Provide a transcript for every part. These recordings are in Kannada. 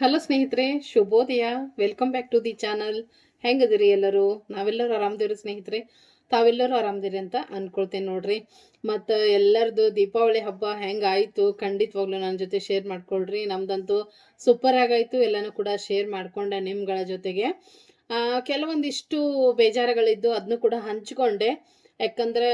ಹಲೋ ಸ್ನೇಹಿತರೆ, ಶುಭೋದಯ. Welcome back to the channel ಹೆಂಗದಿರಿ ಎಲ್ಲರೂ? ನಾವೆಲ್ಲರೂ ಆರಾಮದಿರಿ ಸ್ನೇಹಿತರೆ? ತಾವೆಲ್ಲರೂ ಆರಾಮದಿರಿ ಅಂತ ಅಂದ್ಕೊಳ್ತೇನೆ ನೋಡ್ರಿ. ಮತ್ತು ಎಲ್ಲರದು ದೀಪಾವಳಿ ಹಬ್ಬ ಹೆಂಗಾಯಿತು ಖಂಡಿತವಾಗ್ಲೂ ನನ್ನ ಜೊತೆ ಶೇರ್ ಮಾಡ್ಕೊಳ್ರಿ. ನಮ್ದಂತೂ ಸೂಪರ್ ಆಗಾಯಿತು. ಎಲ್ಲನೂ ಕೂಡ ಶೇರ್ ಮಾಡ್ಕೊಂಡೆ ನಿಮ್ಗಳ ಜೊತೆಗೆ. ಕೆಲವೊಂದಿಷ್ಟು ಬೇಜಾರುಗಳಿದ್ದು ಅದನ್ನು ಕೂಡ ಹಂಚ್ಕೊಂಡೆ. ಯಾಕಂದ್ರೆ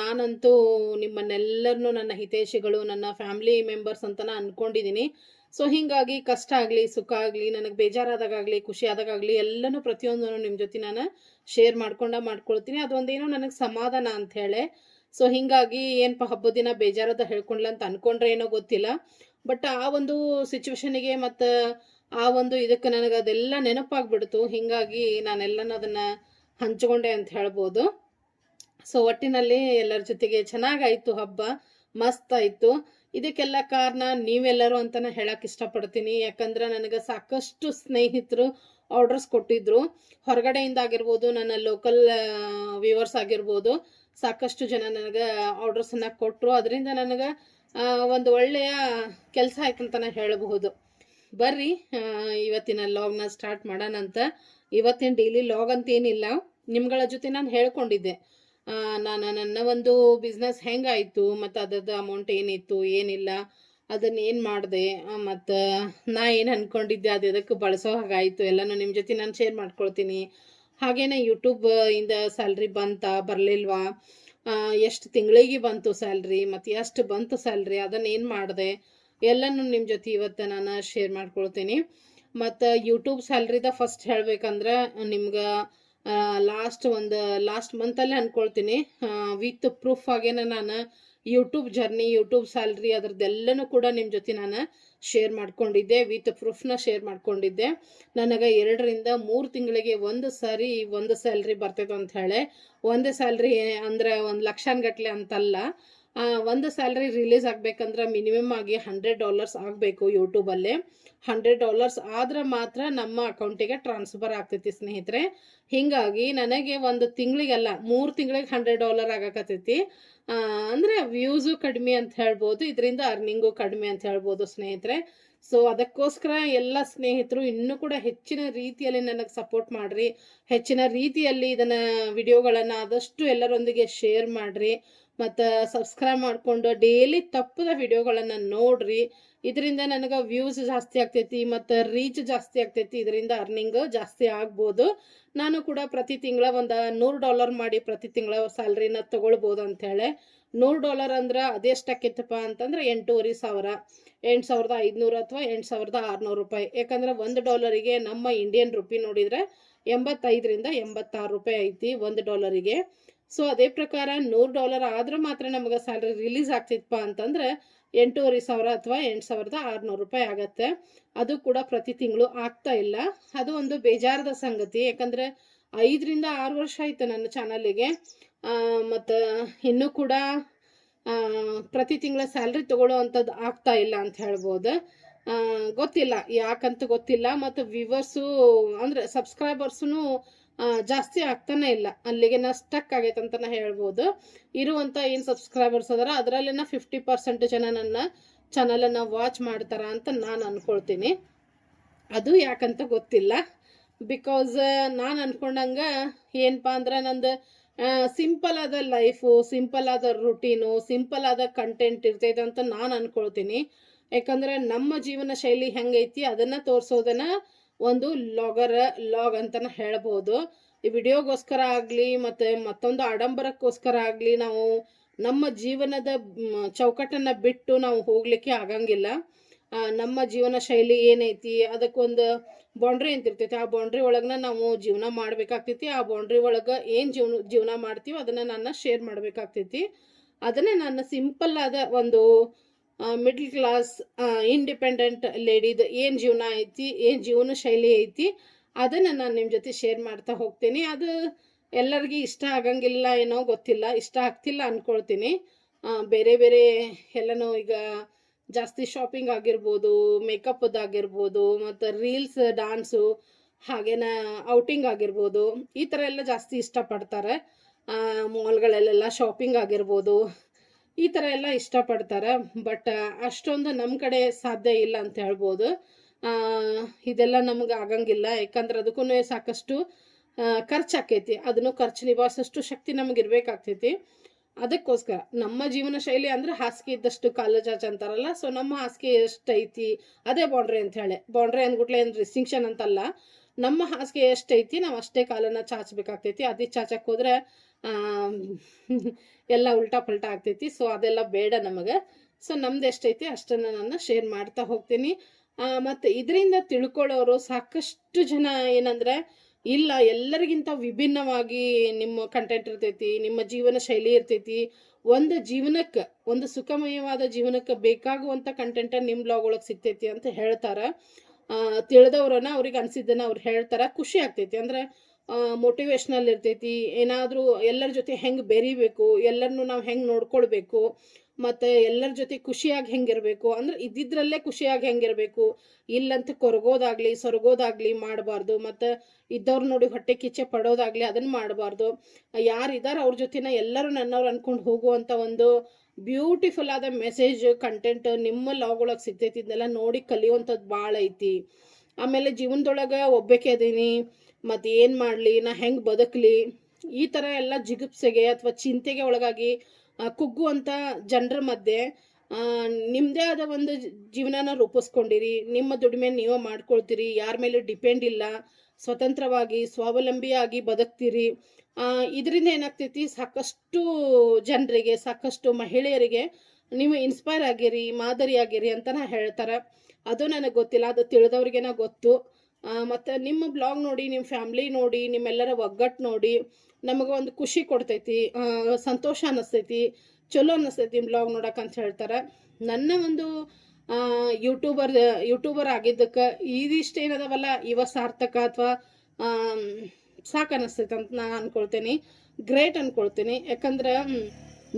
ನಾನಂತೂ ನಿಮ್ಮನ್ನೆಲ್ಲರನ್ನೂ ನನ್ನ ಹಿತೈಷಿಗಳು, ನನ್ನ ಫ್ಯಾಮಿಲಿ ಮೆಂಬರ್ಸ್ ಅಂತನ ಅನ್ಕೊಂಡಿದ್ದೀನಿ ಸೊ ಹಿಂಗಾಗಿ ಕಷ್ಟ ಆಗಲಿ, ಸುಖ ಆಗಲಿ, ನನಗೆ ಬೇಜಾರಾದಾಗಲಿ ಖುಷಿ ಆದಾಗಲಿ ಎಲ್ಲನೂ ಪ್ರತಿಯೊಂದನ್ನು ನಿಮ್ಮ ಜೊತೆ ನಾನು ಶೇರ್ ಮಾಡ್ಕೊಂಡ ಮಾಡ್ಕೊಳ್ತೀನಿ. ಅದೊಂದೇನೋ ನನಗೆ ಸಮಾಧಾನ ಅಂತ ಹೇಳಿ. ಸೊ ಹಿಂಗಾಗಿ ಏನಪ್ಪ ಹಬ್ಬದ ದಿನ ಬೇಜಾರದ ಹೇಳ್ಕೊಂಡ್ಲ ಅಂತ ಅನ್ಕೊಂಡ್ರೆ ಏನೋ ಗೊತ್ತಿಲ್ಲ. ಬಟ್ ಆ ಒಂದು ಸಿಚುವೇಶನಿಗೆ ಮತ್ತು ಆ ಒಂದು ಇದಕ್ಕೆ ನನಗೆ ಅದೆಲ್ಲ ನೆನಪಾಗ್ಬಿಡ್ತು. ಹಿಂಗಾಗಿ ನಾನೆಲ್ಲನೂ ಅದನ್ನು ಹಂಚ್ಕೊಂಡೆ ಅಂತ ಹೇಳ್ಬೋದು. ಸೊ ಒಟ್ಟಿನಲ್ಲಿ ಎಲ್ಲರ ಜೊತೆಗೆ ಚೆನ್ನಾಗಾಯಿತು ಹಬ್ಬ. ಮಸ್ತ್ ಆಯಿತು ಇದಕ್ಕೆಲ್ಲ ಕಾರಣ ನೀವೆಲ್ಲರೂ ನಾನು ಹೇಳಕ್ ಇಷ್ಟಪಡ್ತೀನಿ. ಯಾಕಂದ್ರೆ ನನಗೆ ಸಾಕಷ್ಟು ಸ್ನೇಹಿತರು ಆರ್ಡರ್ಸ್ ಕೊಟ್ಟಿದ್ರು. ಹೊರಗಡೆಯಿಂದ ಆಗಿರ್ಬೋದು, ನನ್ನ ಲೋಕಲ್ ವ್ಯೂವರ್ಸ್ ಆಗಿರ್ಬೋದು, ಸಾಕಷ್ಟು ಜನ ನನಗೆ ಆರ್ಡರ್ಸನ್ನು ಕೊಟ್ಟರು ಅದರಿಂದ ನನಗೆ ಒಂದು ಒಳ್ಳೆಯ ಕೆಲಸ ಆಯ್ತು ಅಂತ ನಾನು ಹೇಳಬಹುದು. ಬರ್ರಿ ಇವತ್ತಿನ ಲಾಗ್ನ ಸ್ಟಾರ್ಟ್ ಮಾಡೋಣ ಅಂತ ಇವತ್ತಿನ ಡೈಲಿ ಲಾಗ್ ಅಂತ ಏನಿಲ್ಲ. ನಿಮ್ಗಳ ಜೊತೆ ನಾನು ಹೇಳ್ಕೊಂಡಿದ್ದೆ. ನಾನು ನನ್ನ ಒಂದು ಬಿಸ್ನೆಸ್ ಹೆಂಗಾಯಿತು ಮತ್ತು ಅದರದ್ದು ಅಮೌಂಟ್ ಏನಿತ್ತು, ಏನಿಲ್ಲ, ಅದನ್ನು ಏನು ಮಾಡಿದೆ ಮತ್ತು, ನಾ ಏನು ಅಂದ್ಕೊಂಡಿದ್ದೆ ಅದು ಎದಕ್ಕೆ ಬಳಸೋ ಹಾಗಾಯಿತು, ಎಲ್ಲನೂ ನಿಮ್ಮ ಜೊತೆ ನಾನು ಶೇರ್ ಮಾಡ್ಕೊಳ್ತೀನಿ. ಹಾಗೇನೆ ಯೂಟ್ಯೂಬ್ ಇಂದ ಸ್ಯಾಲ್ರಿ ಬಂತಾ, ಬರಲಿಲ್ವಾ? ಎಷ್ಟು ತಿಂಗಳಿಗೆ ಬಂತು ಸ್ಯಾಲ್ರಿ ಮತ್ತು ಎಷ್ಟು ಬಂತು ಸ್ಯಾಲ್ರಿ ಅದನ್ನು ಏನು ಮಾಡಿದೆ, ಎಲ್ಲನೂ ನಿಮ್ಮ ಜೊತೆ ಇವತ್ತು ನಾನು ಶೇರ್ ಮಾಡ್ಕೊಳ್ತೀನಿ. ಮತ್ತು ಯೂಟ್ಯೂಬ್ ಸ್ಯಾಲ್ರಿದ ಫಸ್ಟ್ ಹೇಳಬೇಕಂದ್ರೆ, ನಿಮ್ಗೆ ಲಾಸ್ಟ್ ಒಂದು ಲಾಸ್ಟ್ ಮಂತಲ್ಲೇ ಅಂದ್ಕೊಳ್ತೀನಿ ವಿತ್ ಪ್ರೂಫ್ ಆಗೇನ ನಾನು ಯೂಟ್ಯೂಬ್ ಜರ್ನಿ ಯೂಟ್ಯೂಬ್ ಸ್ಯಾಲ್ರಿ ಅದರದ್ದೆಲ್ಲನೂ ಕೂಡ ನಿಮ್ಮ ಜೊತೆ ನಾನು ಶೇರ್ ಮಾಡ್ಕೊಂಡಿದ್ದೆ. ವಿತ್ ಪ್ರೂಫ್ನ ಶೇರ್ ಮಾಡ್ಕೊಂಡಿದ್ದೆ. ನನಗೆ ಎರಡರಿಂದ ಮೂರು ತಿಂಗಳಿಗೆ ಒಂದು ಸಾರಿ ಒಂದು ಸ್ಯಾಲ್ರಿ ಬರ್ತೈತೆ ಅಂತ ಹೇಳಿ. ಒಂದು ಸ್ಯಾಲ್ರಿ ಅಂದರೆ ಒಂದು ಲಕ್ಷಾನ್ಗಟ್ಲೆ ಅಂತಲ್ಲ. ಒಂದು ಸ್ಯಾಲ್ರಿ ರಿಲೀಸ್ ಆಗಬೇಕಂದ್ರೆ ಮಿನಿಮಮ್ ಆಗಿ ಹಂಡ್ರೆಡ್ ಡಾಲರ್ಸ್ ಆಗಬೇಕು ಯೂಟ್ಯೂಬಲ್ಲೇ ಹಂಡ್ರೆಡ್ ಡಾಲರ್ಸ್ ಆದ್ರೆ ಮಾತ್ರ ನಮ್ಮ ಅಕೌಂಟಿಗೆ ಟ್ರಾನ್ಸ್ಫರ್ ಆಗ್ತೈತಿ ಸ್ನೇಹಿತರೆ. ಹಿಂಗಾಗಿ ನನಗೆ ಒಂದು ತಿಂಗಳಿಗೆಲ್ಲ, ಮೂರು ತಿಂಗಳಿಗೆ ಹಂಡ್ರೆಡ್ ಡಾಲರ್ ಆಗಕತ್ತೈತಿ. ಅಂದರೆ ವ್ಯೂಸು ಕಡಿಮೆ ಅಂತ ಹೇಳ್ಬೋದು, ಇದರಿಂದ ಅರ್ನಿಂಗು ಕಡಿಮೆ ಅಂತ ಹೇಳ್ಬೋದು ಸ್ನೇಹಿತರೆ. ಸೊ ಅದಕ್ಕೋಸ್ಕರ ಎಲ್ಲ ಸ್ನೇಹಿತರು ಇನ್ನೂ ಕೂಡ ಹೆಚ್ಚಿನ ರೀತಿಯಲ್ಲಿ ನನಗೆ ಸಪೋರ್ಟ್ ಮಾಡಿರಿ. ಹೆಚ್ಚಿನ ರೀತಿಯಲ್ಲಿ ಇದನ್ನು ವಿಡಿಯೋಗಳನ್ನು ಆದಷ್ಟು ಎಲ್ಲರೊಂದಿಗೆ ಶೇರ್ ಮಾಡ್ರಿ. ಮತ್ತು ಸಬ್ಸ್ಕ್ರೈಬ್ ಮಾಡಿಕೊಂಡು ಡೈಲಿ ತಪ್ಪದ ವಿಡಿಯೋಗಳನ್ನು ನೋಡ್ರಿ. ಇದರಿಂದ ನನಗೆ ವ್ಯೂಸ್ ಜಾಸ್ತಿ ಆಗ್ತೈತಿ ಮತ್ತು ರೀಚ್ ಜಾಸ್ತಿ ಆಗ್ತೈತಿ. ಇದರಿಂದ ಅರ್ನಿಂಗ್ ಜಾಸ್ತಿ ಆಗ್ಬೋದು. ನಾನು ಕೂಡ ಪ್ರತಿ ತಿಂಗಳ ಒಂದು ನೂರು ಡಾಲರ್ ಮಾಡಿ ಪ್ರತಿ ತಿಂಗಳ ಸ್ಯಾಲ್ರಿನ ತೊಗೊಳ್ಬೋದು ಅಂಥೇಳಿ ನೂರು ಡಾಲರ್ ಅಂದ್ರೆ ಅದೆಷ್ಟಾಕಿತ್ತಪ್ಪ ಅಂತಂದ್ರೆ ಎಂಟೂವರೆ ಸಾವಿರ. ಎಂಟು ಸಾವಿರದ ಐದುನೂರು ಅಥವಾ ಎಂಟು ಸಾವಿರದ ಆರುನೂರು ರೂಪಾಯಿ. ಯಾಕಂದ್ರೆ ಒಂದು ಡಾಲರಿಗೆ ನಮ್ಮ ಇಂಡಿಯನ್ ರುಪಿ ನೋಡಿದರೆ ಎಂಬತ್ತೈದರಿಂದ ಎಂಬತ್ತಾರು ರೂಪಾಯಿ ಐತಿ ಒಂದು ಡಾಲರಿಗೆ ಸೊ ಅದೇ ಪ್ರಕಾರ ನೂರು ಡಾಲರ್ ಆದ್ರೆ ಮಾತ್ರ ನಮಗೆ ಸ್ಯಾಲ್ರಿ ರಿಲೀಸ್ ಆಗ್ತಿತ್ತಪ್ಪ ಅಂತಂದ್ರೆ ಎಂಟೂವರೆ ಸಾವಿರ ಅಥವಾ ಎಂಟು ಸಾವಿರದ ಆರುನೂರು ರೂಪಾಯಿ ಆಗತ್ತೆ. ಅದು ಕೂಡ ಪ್ರತಿ ತಿಂಗಳು ಆಗ್ತಾ ಇಲ್ಲ. ಅದು ಒಂದು ಬೇಜಾರದ ಸಂಗತಿ. ಯಾಕಂದ್ರೆ ಐದರಿಂದ ಆರು ವರ್ಷ ಆಯ್ತು ನನ್ನ ಚಾನಲಿಗೆ. ಮತ್ತು ಇನ್ನೂ ಕೂಡ ಪ್ರತಿ ತಿಂಗಳ ಸ್ಯಾಲ್ರಿ ತಗೊಳ್ಳೋ ಅಂಥದ್ದು ಆಗ್ತಾ ಇಲ್ಲ ಅಂತ ಹೇಳ್ಬೋದು. ಗೊತ್ತಿಲ್ಲ. ಯಾಕಂತ ಗೊತ್ತಿಲ್ಲ. ಮತ್ತು ವ್ಯೂವರ್ಸು, ಅಂದರೆ ಸಬ್ಸ್ಕ್ರೈಬರ್ಸೂ ಜಾಸ್ತಿ ಆಗ್ತಾನೆ ಇಲ್ಲ. ಅಲ್ಲಿಗೆ ನಾ ಸ್ಟಕ್ ಆಗೈತೆ ಅಂತಲೇ ಹೇಳ್ಬೋದು. ಇರುವಂಥ ಏನು ಸಬ್ಸ್ಕ್ರೈಬರ್ಸ್ ಅದಾರ, ಅದರಲ್ಲಿನ ಫಿಫ್ಟಿ ಪರ್ಸೆಂಟ್ ಜನ ನನ್ನ ಚಾನಲನ್ನು ವಾಚ್ ಮಾಡ್ತಾರ ಅಂತ ನಾನು ಅಂದ್ಕೊಳ್ತೀನಿ ಅದು ಯಾಕಂತ ಗೊತ್ತಿಲ್ಲ. ಬಿಕಾಸ್ ನಾನು ಅಂದ್ಕೊಂಡಂಗೆ ಏನಪ್ಪ ಅಂದ್ರೆ ನಂದು ಸಿಂಪಲ್ ಆದ ಲೈಫು ಸಿಂಪಲ್ ಆದ ರುಟೀನು ಸಿಂಪಲ್ ಆದ ಕಂಟೆಂಟ್ ಇರ್ತೈತೆ ಅಂತ ನಾನು ಅಂದ್ಕೊಳ್ತೀನಿ ಯಾಕಂದ್ರೆ ನಮ್ಮ ಜೀವನ ಶೈಲಿ ಹೆಂಗೈತಿ, ಅದನ್ನು ತೋರಿಸೋದನ್ನ ಒಂದು ಲಾಗರ್ ಲಾಗ್ ಅಂತಲೇ ಹೇಳ್ಬೋದು. ಈ ವಿಡಿಯೋಗೋಸ್ಕರ ಆಗಲಿ, ಮತ್ತು ಮತ್ತೊಂದು ಆಡಂಬರಕ್ಕೋಸ್ಕರ ಆಗಲಿ, ನಾವು ನಮ್ಮ ಜೀವನದ ಚೌಕಟ್ಟನ್ನು ಬಿಟ್ಟು ನಾವು ಹೋಗ್ಲಿಕ್ಕೆ ಆಗಂಗಿಲ್ಲ. ನಮ್ಮ ಜೀವನ ಶೈಲಿ ಏನೈತಿ, ಅದಕ್ಕೊಂದು ಬೌಂಡ್ರಿ ಅಂತ ಇರ್ತೈತಿ ಆ ಬೌಂಡ್ರಿ ಒಳಗನ ನಾವು ಜೀವನ ಮಾಡಬೇಕಾಗ್ತೈತಿ. ಆ ಬೌಂಡ್ರಿ ಒಳಗೆ ಏನು ಜೀವನ ಜೀವನ ಮಾಡ್ತೀವೋ ಅದನ್ನು ನಾನು ಶೇರ್ ಮಾಡಬೇಕಾಗ್ತೈತಿ. ಅದನ್ನೇ ನಾನು ಸಿಂಪಲ್ ಆದ ಒಂದು ಮಿಡ್ಲ್ ಕ್ಲಾಸ್ ಇಂಡಿಪೆಂಡೆಂಟ್ ಲೇಡಿದು ಏನು ಜೀವನ ಐತಿ, ಏನು ಜೀವನ ಶೈಲಿ ಐತಿ, ಅದನ್ನು ನಾನು ನಿಮ್ಮ ಜೊತೆ ಶೇರ್ ಮಾಡ್ತಾ ಹೋಗ್ತೀನಿ. ಅದು ಎಲ್ಲರಿಗೂ ಇಷ್ಟ ಆಗಂಗಿಲ್ಲ ಏನೋ ಗೊತ್ತಿಲ್ಲ, ಇಷ್ಟ ಆಗ್ತಿಲ್ಲ ಅಂದ್ಕೊಳ್ತೀನಿ ಬೇರೆ ಬೇರೆ ಎಲ್ಲನೂ ಈಗ ಜಾಸ್ತಿ ಶಾಪಿಂಗ್ ಆಗಿರ್ಬೋದು ಮೇಕಪ್ಪದ್ದು ಆಗಿರ್ಬೋದು, ಮತ್ತು ರೀಲ್ಸ್ ಡಾನ್ಸು ಹಾಗೇನ ಔಟಿಂಗ್ ಆಗಿರ್ಬೋದು, ಈ ಥರ ಎಲ್ಲ ಜಾಸ್ತಿ ಇಷ್ಟಪಡ್ತಾರೆ. ಮಾಲ್ಗಳಲ್ಲೆಲ್ಲ ಶಾಪಿಂಗ್ ಆಗಿರ್ಬೋದು ಈ ಥರ ಎಲ್ಲ ಇಷ್ಟಪಡ್ತಾರೆ. ಬಟ್ ಅಷ್ಟೊಂದು ನಮ್ಮ ಕಡೆ ಸಾಧ್ಯ ಇಲ್ಲ ಅಂತ ಹೇಳ್ಬೋದು. ಇದೆಲ್ಲ ನಮ್ಗೆ ಆಗಂಗಿಲ್ಲ. ಯಾಕಂದ್ರೆ ಅದಕ್ಕೂ ಸಾಕಷ್ಟು ಖರ್ಚು ಆಕೈತಿ ಅದನ್ನು ಖರ್ಚು ನಿಭಾಯಿಸೋಷ್ಟು ಶಕ್ತಿ ನಮಗೆ ಇರಬೇಕಾಗ್ತೈತಿ. ಅದಕ್ಕೋಸ್ಕರ ನಮ್ಮ ಜೀವನ ಶೈಲಿ ಅಂದ್ರೆ ಹಾಸಿಗೆ ಇದ್ದಷ್ಟು ಕಾಲು ಚಾಚ ಅಂತಾರಲ್ಲ ಸೊ ನಮ್ಮ ಹಾಸಿಗೆ ಎಷ್ಟೈತಿ, ಅದೇ ಬೌಂಡ್ರಿ ಅಂತ ಹೇಳಿ ಬೌಂಡ್ರಿ ಅಂದ್ಬಿಟ್ಲೆ ಏನು ರಿಸ್ಟಿಂಕ್ಷನ್ ಅಂತಲ್ಲ. ನಮ್ಮ ಹಾಸಿಗೆ ಎಷ್ಟೈತಿ, ನಾವು ಅಷ್ಟೇ ಕಾಲನ್ನು ಚಾಚಬೇಕಾಗ್ತೈತಿ. ಅದೇ ಚಾಚಕ್ಕೆ ಹೋದ್ರೆ ಎಲ್ಲ ಉಲ್ಟಾ ಪಲ್ಟಾ ಆಗ್ತೈತಿ. ಸೊ ಅದೆಲ್ಲ ಬೇಡ ನಮಗೆ. ಸೊ ನಮ್ದು ಎಷ್ಟೈತಿ ಅಷ್ಟನ್ನು ನಾನು ಶೇರ್ ಮಾಡ್ತಾ ಹೋಗ್ತೀನಿ. ಮತ್ತು ಇದರಿಂದ ತಿಳ್ಕೊಳ್ಳೋರು ಸಾಕಷ್ಟು ಜನ ಏನಂದ್ರೆ, ಇಲ್ಲ, ಎಲ್ಲರಿಗಿಂತ ವಿಭಿನ್ನವಾಗಿ ನಿಮ್ಮ ಕಂಟೆಂಟ್ ಇರ್ತೈತಿ, ನಿಮ್ಮ ಜೀವನ ಶೈಲಿ ಇರ್ತೈತಿ. ಒಂದು ಜೀವನಕ್ಕೆ, ಒಂದು ಸುಖಮಯವಾದ ಜೀವನಕ್ಕೆ ಬೇಕಾಗುವಂಥ ಕಂಟೆಂಟ ನಿಮ್ಮ ಬ್ಲಾಗ್ ಒಳಗೆ ಸಿಗ್ತೈತಿ ಅಂತ ಹೇಳ್ತಾರ. ತಿಳಿದವ್ರನ್ನ ಅವ್ರಿಗೆ ಅನ್ಸಿದ್ದನ್ನ ಅವ್ರು ಹೇಳ್ತಾರ. ಖುಷಿ ಆಗ್ತೈತಿ. ಅಂದ್ರೆ ಮೋಟಿವೇಶ್ನಲ್ ಇರ್ತೈತಿ. ಏನಾದರೂ ಎಲ್ಲರ ಜೊತೆ ಹೆಂಗ್ ಬೆರಿಬೇಕು ಎಲ್ಲರನ್ನು ನಾವು ಹೆಂಗೆ ನೋಡ್ಕೊಳ್ಬೇಕು, ಮತ್ತೆ ಎಲ್ಲರ ಜೊತೆ ಖುಷಿಯಾಗಿ ಹೆಂಗಿರಬೇಕು, ಅಂದ್ರೆ ಇದ್ದಿದ್ರಲ್ಲೇ ಖುಷಿಯಾಗಿ ಹೆಂಗಿರಬೇಕು. ಇಲ್ಲಂತ ಕೊರಗೋದಾಗ್ಲಿ, ಸೊರಗೋದಾಗ್ಲಿ ಮಾಡಬಾರ್ದು. ಮತ್ತು ಇದ್ದವ್ರ ನೋಡಿ ಹೊಟ್ಟೆ ಕಿಚ್ಚೆ ಪಡೋದಾಗ್ಲಿ ಅದನ್ನ ಮಾಡಬಾರ್ದು. ಯಾರಿದಾರ ಅವ್ರ ಜೊತೆನ ಎಲ್ಲರೂ ನನ್ನವ್ರು ಅನ್ಕೊಂಡು ಹೋಗುವಂಥ ಒಂದು ಬ್ಯೂಟಿಫುಲ್ ಆದ ಮೆಸೇಜ್ ಕಂಟೆಂಟ್ ನಿಮ್ಮ ಲಾಗ್ ಒಳಗೆ ಸಿಗ್ತೈತಿ, ಇದನ್ನೆಲ್ಲ ನೋಡಿ ಕಲಿಯುವಂಥದ್ದು ಭಾಳ ಐತಿ. ಆಮೇಲೆ ಜೀವನದೊಳಗೆ ಒಬ್ಬಕ್ಕೆ ಅದೀನಿ ಮತ್ತು ಏನು ಮಾಡಲಿ, ನಾ ಹೆಂಗೆ ಬದುಕಲಿ, ಈ ಥರ ಎಲ್ಲ ಜಿಗುಪ್ಸೆಗೆ ಅಥವಾ ಚಿಂತೆಗೆ ಒಳಗಾಗಿ ಕುಗ್ಗುವಂಥ ಜನರ ಮಧ್ಯೆ ನಿಮ್ಮದೇ ಆದ ಒಂದು ಜೀವನನ ರೂಪಿಸ್ಕೊಂಡಿರಿ. ನಿಮ್ಮ ದುಡಿಮೆ ನೀವೇ ಮಾಡ್ಕೊಳ್ತೀರಿ. ಯಾರ ಮೇಲೆ ಡಿಪೆಂಡ್ ಇಲ್ಲ. ಸ್ವತಂತ್ರವಾಗಿ, ಸ್ವಾವಲಂಬಿಯಾಗಿ ಬದುಕ್ತೀರಿ. ಇದರಿಂದ ಏನಾಗ್ತೈತಿ, ಸಾಕಷ್ಟು ಜನರಿಗೆ, ಸಾಕಷ್ಟು ಮಹಿಳೆಯರಿಗೆ ನೀವು ಇನ್ಸ್ಪೈರ್ ಆಗಿರಿ, ಮಾದರಿ ಆಗಿರಿ ಅಂತ ಹೇಳ್ತಾರೆ. ಅದು ನನಗೆ ಗೊತ್ತಿಲ್ಲ, ಅದು ತಿಳಿದವ್ರಿಗೇನ ಗೊತ್ತು. ಮತ್ತು ನಿಮ್ಮ ಬ್ಲಾಗ್ ನೋಡಿ, ನಿಮ್ಮ ಫ್ಯಾಮ್ಲಿ ನೋಡಿ, ನಿಮ್ಮೆಲ್ಲರ ಒಗ್ಗಟ್ಟು ನೋಡಿ, ನಮಗೆ ಒಂದು ಖುಷಿ ಕೊಡ್ತೈತಿ ಸಂತೋಷ ಅನ್ನಿಸ್ತೈತಿ ಚಲೋ ಅನ್ನಿಸ್ತೈತಿ ಬ್ಲಾಗ್ ನೋಡೋಕೆ ಅಂತ ಹೇಳ್ತಾರೆ. ನನ್ನ ಒಂದು ಯೂಟ್ಯೂಬರ್ ಯೂಟ್ಯೂಬರ್ ಆಗಿದ್ದಕ್ಕೆ ಇದಿಷ್ಟು ಏನದವಲ್ಲ, ಇವ ಸಾರ್ಥಕ ಅಥವಾ ಸಾಕು ಅನ್ನಿಸ್ತೈತೆ ಅಂತ ನಾನು ಅನ್ಕೊಳ್ತೀನಿ. ಗ್ರೇಟ್ ಅನ್ಕೊಳ್ತೀನಿ. ಯಾಕಂದ್ರೆ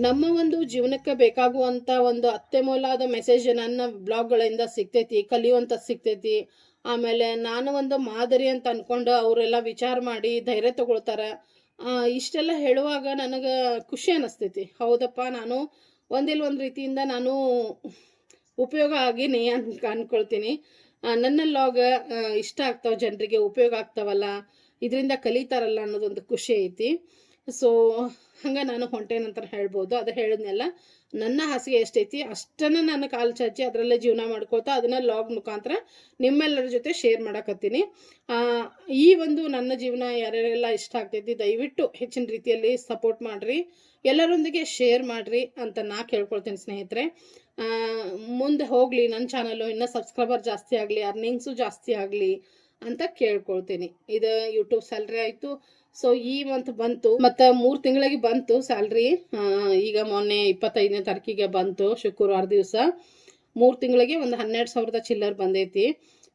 ನಮ್ಮ ಒಂದು ಜೀವನಕ್ಕೆ ಬೇಕಾಗುವಂಥ ಒಂದು ಅತ್ಯಮೂಲಾದ ಮೆಸೇಜ್ ನನ್ನ ಬ್ಲಾಗ್ಗಳಿಂದ ಸಿಗ್ತೈತಿ ಕಲಿಯುವಂಥ ಸಿಗ್ತೈತಿ. ಆಮೇಲೆ ನಾನು ಒಂದು ಮಾದರಿ ಅಂತ ಅಂದ್ಕೊಂಡು ಅವರೆಲ್ಲ ವಿಚಾರ ಮಾಡಿ ಧೈರ್ಯ ತಗೊಳ್ತಾರೆ. ಇಷ್ಟೆಲ್ಲ ಹೇಳುವಾಗ ನನಗೆ ಖುಷಿ ಅನ್ನಿಸ್ತೈತಿ ಹೌದಪ್ಪ, ನಾನು ಒಂದಿಲ್ಲ ಒಂದು ರೀತಿಯಿಂದ ನಾನು ಉಪಯೋಗ ಆಗೀನಿ ಅಂತ ಅನ್ಕೊಳ್ತೀನಿ. ಆ, ನನ್ನ ಲಾಗ್ ಇಷ್ಟ ಆಗ್ತಾವ ಜನರಿಗೆ ಉಪಯೋಗ ಆಗ್ತಾವಲ್ಲ ಇದರಿಂದ ಕಲಿತಾರಲ್ಲ ಅನ್ನೋದೊಂದು ಖುಷಿ ಐತಿ. ಸೊ ಹಂಗೆ ನಾನು ಹೊಂಟೇನಂತ ಹೇಳ್ಬೋದು. ಅದು ಹೇಳಿದ್ನೆಲ್ಲ ನನ್ನ ಹಾಸಿಗೆ ಎಷ್ಟೈತಿ ಅಷ್ಟನ್ನು ನಾನು ಕಾಲು ಚಾಚಿ ಅದರಲ್ಲೇ ಜೀವನ ಮಾಡ್ಕೋತಾ ಅದನ್ನು ಲಾಗ್ ಮುಖಾಂತರ ನಿಮ್ಮೆಲ್ಲರ ಜೊತೆ ಶೇರ್ ಮಾಡಕತ್ತೀನಿ. ಈ ಒಂದು ನನ್ನ ಜೀವನ ಯಾರ್ಯಾರೆಲ್ಲ ಇಷ್ಟ ಆಗ್ತೈತಿ ದಯವಿಟ್ಟು ಹೆಚ್ಚಿನ ರೀತಿಯಲ್ಲಿ ಸಪೋರ್ಟ್ ಮಾಡಿರಿ. ಎಲ್ಲರೊಂದಿಗೆ ಶೇರ್ ಮಾಡಿರಿ ಅಂತ ನಾ ಕೇಳ್ಕೊಳ್ತೀನಿ ಸ್ನೇಹಿತರೆ. ಮುಂದೆ ಹೋಗಲಿ ನನ್ನ ಚಾನಲ್ಲು ಇನ್ನೂ ಸಬ್ಸ್ಕ್ರೈಬರ್ ಜಾಸ್ತಿ ಆಗಲಿ ಅರ್ನಿಂಗ್ಸು ಜಾಸ್ತಿ ಆಗಲಿ ಅಂತ ಕೇಳ್ಕೊಳ್ತೀನಿ. ಇದು ಯೂಟ್ಯೂಬ್ ಸ್ಯಾಲ್ರಿ ಆಯಿತು. ಸೊ ಈ ಮಂತ್ ಬಂತು. ಮತ್ತು ಮೂರು ತಿಂಗಳಿಗೆ ಬಂತು ಸ್ಯಾಲ್ರಿ ಈಗ ಮೊನ್ನೆ ಇಪ್ಪತ್ತೈದನೇ ತಾರೀಕಿಗೆ ಬಂತು, ಶುಕ್ರವಾರ ದಿವಸ. ಮೂರು ತಿಂಗಳಿಗೆ ಒಂದು ಹನ್ನೆರಡು ಸಾವಿರದ ಚಿಲ್ಲರ್ ಬಂದೈತಿ.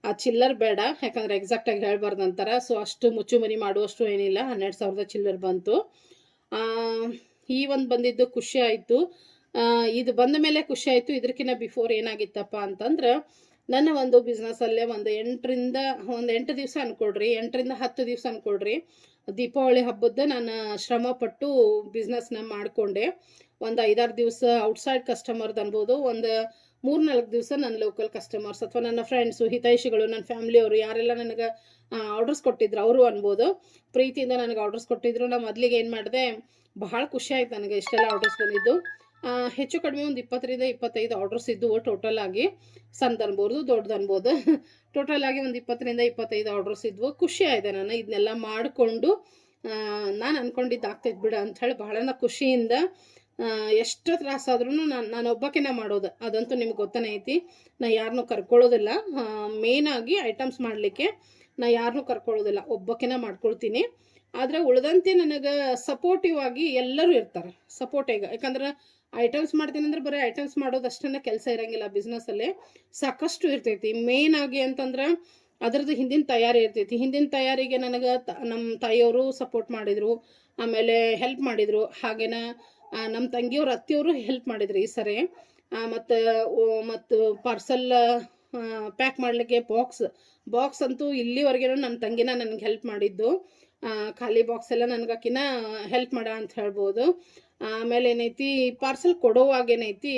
ಆ ಚಿಲ್ಲರ್ ಬೇಡ, ಯಾಕಂದ್ರೆ ಎಕ್ಸಾಕ್ಟಾಗಿ ಹೇಳ್ಬಾರ್ದು ಅಂತಾರೆ. ಸೊ ಅಷ್ಟು ಮುಚ್ಚುಮರಿ ಮಾಡುವಷ್ಟು ಏನಿಲ್ಲ. ಹನ್ನೆರಡು ಸಾವಿರದ ಚಿಲ್ಲರ್ ಬಂತು. ಈ ಒಂದು ಬಂದಿದ್ದು ಖುಷಿ ಆಯಿತು. ಇದು ಬಂದ ಮೇಲೆ ಖುಷಿ ಆಯಿತು ಇದಕ್ಕಿಂತ ಬಿಫೋರ್ ಏನಾಗಿತ್ತಪ್ಪ ಅಂತಂದ್ರೆ, ನನ್ನ ಒಂದು ಬಿಸ್ನೆಸ್ಸಲ್ಲೇ ಒಂದು ಎಂಟರಿಂದ, ಒಂದು ಎಂಟು ದಿವಸ ಅನ್ಕೊಡ್ರಿ ಎಂಟರಿಂದ ಹತ್ತು ದಿವಸ ಅನ್ಕೊಡ್ರಿ ದೀಪಾವಳಿ ಹಬ್ಬದ ನಾನು ಶ್ರಮ ಪಟ್ಟು ಬಿಸ್ನೆಸ್ನ ಮಾಡಿಕೊಂಡೆ. ಒಂದು ಐದಾರು ದಿವಸ ಔಟ್ಸೈಡ್ ಕಸ್ಟಮರ್ದು ಅನ್ಬೋದು, ಒಂದು ಮೂರು ನಾಲ್ಕು ದಿವಸ ನನ್ನ ಲೋಕಲ್ ಕಸ್ಟಮರ್ಸ್ ಅಥವಾ ನನ್ನ ಫ್ರೆಂಡ್ಸು ಹಿತೈಷಿಗಳು ನನ್ನ ಫ್ಯಾಮ್ಲಿಯವರು ಯಾರೆಲ್ಲ ನನಗೆ ಆರ್ಡರ್ಸ್ ಕೊಟ್ಟಿದ್ರು ಅವರು ಅನ್ಬೋದು. ಪ್ರೀತಿಯಿಂದ ನನಗೆ ಆರ್ಡರ್ಸ್ ಕೊಟ್ಟಿದ್ರು. ನಾ ಮೊದಲಿಗೆ ಏನು ಮಾಡಿದೆ ಬಹಳ ಖುಷಿ ಆಯ್ತು ನನಗೆ ಇಷ್ಟೆಲ್ಲ ಆರ್ಡರ್ಸ್ ಬಂದಿದ್ದು. ಹೆಚ್ಚು ಕಡಿಮೆ ಒಂದು ಇಪ್ಪತ್ತರಿಂದ ಇಪ್ಪತ್ತೈದು ಆರ್ಡರ್ಸ್ ಇದ್ದವು ಟೋಟಲ್ ಆಗಿ. ಸಣ್ಣದು ಅನ್ಬೋದು ದೊಡ್ಡದು ಅನ್ಬೋದು ಟೋಟಲ್ ಆಗಿ ಒಂದು ಇಪ್ಪತ್ತರಿಂದ ಇಪ್ಪತ್ತೈದು ಆರ್ಡರ್ಸ್ ಇದ್ವು. ಖುಷಿ ಆಯಿತು ನಾನು ಇದನ್ನೆಲ್ಲ ಮಾಡಿಕೊಂಡು ನಾನು ಅನ್ಕೊಂಡಿದ್ದು ಆಗ್ತೈತೆ ಬಿಡ ಅಂತ ಹೇಳಿ ಬಹಳ ಖುಷಿಯಿಂದ ಎಷ್ಟು ತ್ರಾಸಾದ್ರೂ ನಾನು ನಾನು ಒಬ್ಬಾಕಿನ ಮಾಡೋದು. ಅದಂತೂ ನಿಮ್ಗೆ ಗೊತ್ತನೇ ಐತಿ. ನಾ ಯಾರನ್ನೂ ಕರ್ಕೊಳ್ಳೋದಿಲ್ಲ. ಮೇಯ್ನಾಗಿ ಐಟಮ್ಸ್ ಮಾಡಲಿಕ್ಕೆ ನಾ ಯಾರನ್ನೂ ಕರ್ಕೊಳ್ಳೋದಿಲ್ಲ. ಒಬ್ಬಾಕಿನ ಮಾಡ್ಕೊಳ್ತೀನಿ. ಆದರೆ ಉಳಿದಂತೆ ನನಗೆ ಸಪೋರ್ಟಿವ್ ಆಗಿ ಎಲ್ಲರೂ ಇರ್ತಾರೆ. ಸಪೋರ್ಟಿಗೆ ಯಾಕಂದ್ರೆ ಐಟಮ್ಸ್ ಮಾಡ್ತೀನಿ ಅಂದ್ರೆ ಬರೀ ಐಟಮ್ಸ್ ಮಾಡೋದಷ್ಟನ್ನ ಕೆಲಸ ಇರಂಗಿಲ್ಲ ಬಿಸ್ನೆಸ್ಸಲ್ಲಿ ಸಾಕಷ್ಟು ಇರ್ತೈತಿ. ಮೇನ್ ಆಗಿ ಅಂತಂದ್ರೆ ಅದರದ್ದು ಹಿಂದಿನ ತಯಾರಿ ಇರ್ತೈತಿ. ಹಿಂದಿನ ತಯಾರಿಗೆ ನನಗೆ ತ ನಮ್ಮ ತಾಯಿಯವರು ಸಪೋರ್ಟ್ ಮಾಡಿದರು. ಆಮೇಲೆ ಹೆಲ್ಪ್ ಮಾಡಿದರು. ಹಾಗೇನ ನಮ್ಮ ತಂಗಿಯವ್ರ ಅತ್ತಿಯವರು ಹೆಲ್ಪ್ ಮಾಡಿದ್ರು ಈ ಸರಿ. ಮತ್ತು ಮತ್ತು ಪಾರ್ಸಲ್ ಪ್ಯಾಕ್ ಮಾಡಲಿಕ್ಕೆ ಬಾಕ್ಸ್ ಬಾಕ್ಸ್ ಅಂತೂ ಇಲ್ಲಿವರೆಗೂ ನನ್ನ ತಂಗಿನ ನನಗೆ ಹೆಲ್ಪ್ ಮಾಡಿದ್ದು. ಖಾಲಿ ಬಾಕ್ಸ್ ಎಲ್ಲ ನನಗೆ ಆಕಿನ ಹೆಲ್ಪ್ ಮಾಡ ಅಂತ ಹೇಳ್ಬೋದು. ಆಮೇಲೆ ಏನೈತಿ ಪಾರ್ಸೆಲ್ ಕೊಡೋವಾಗ ಏನೈತಿ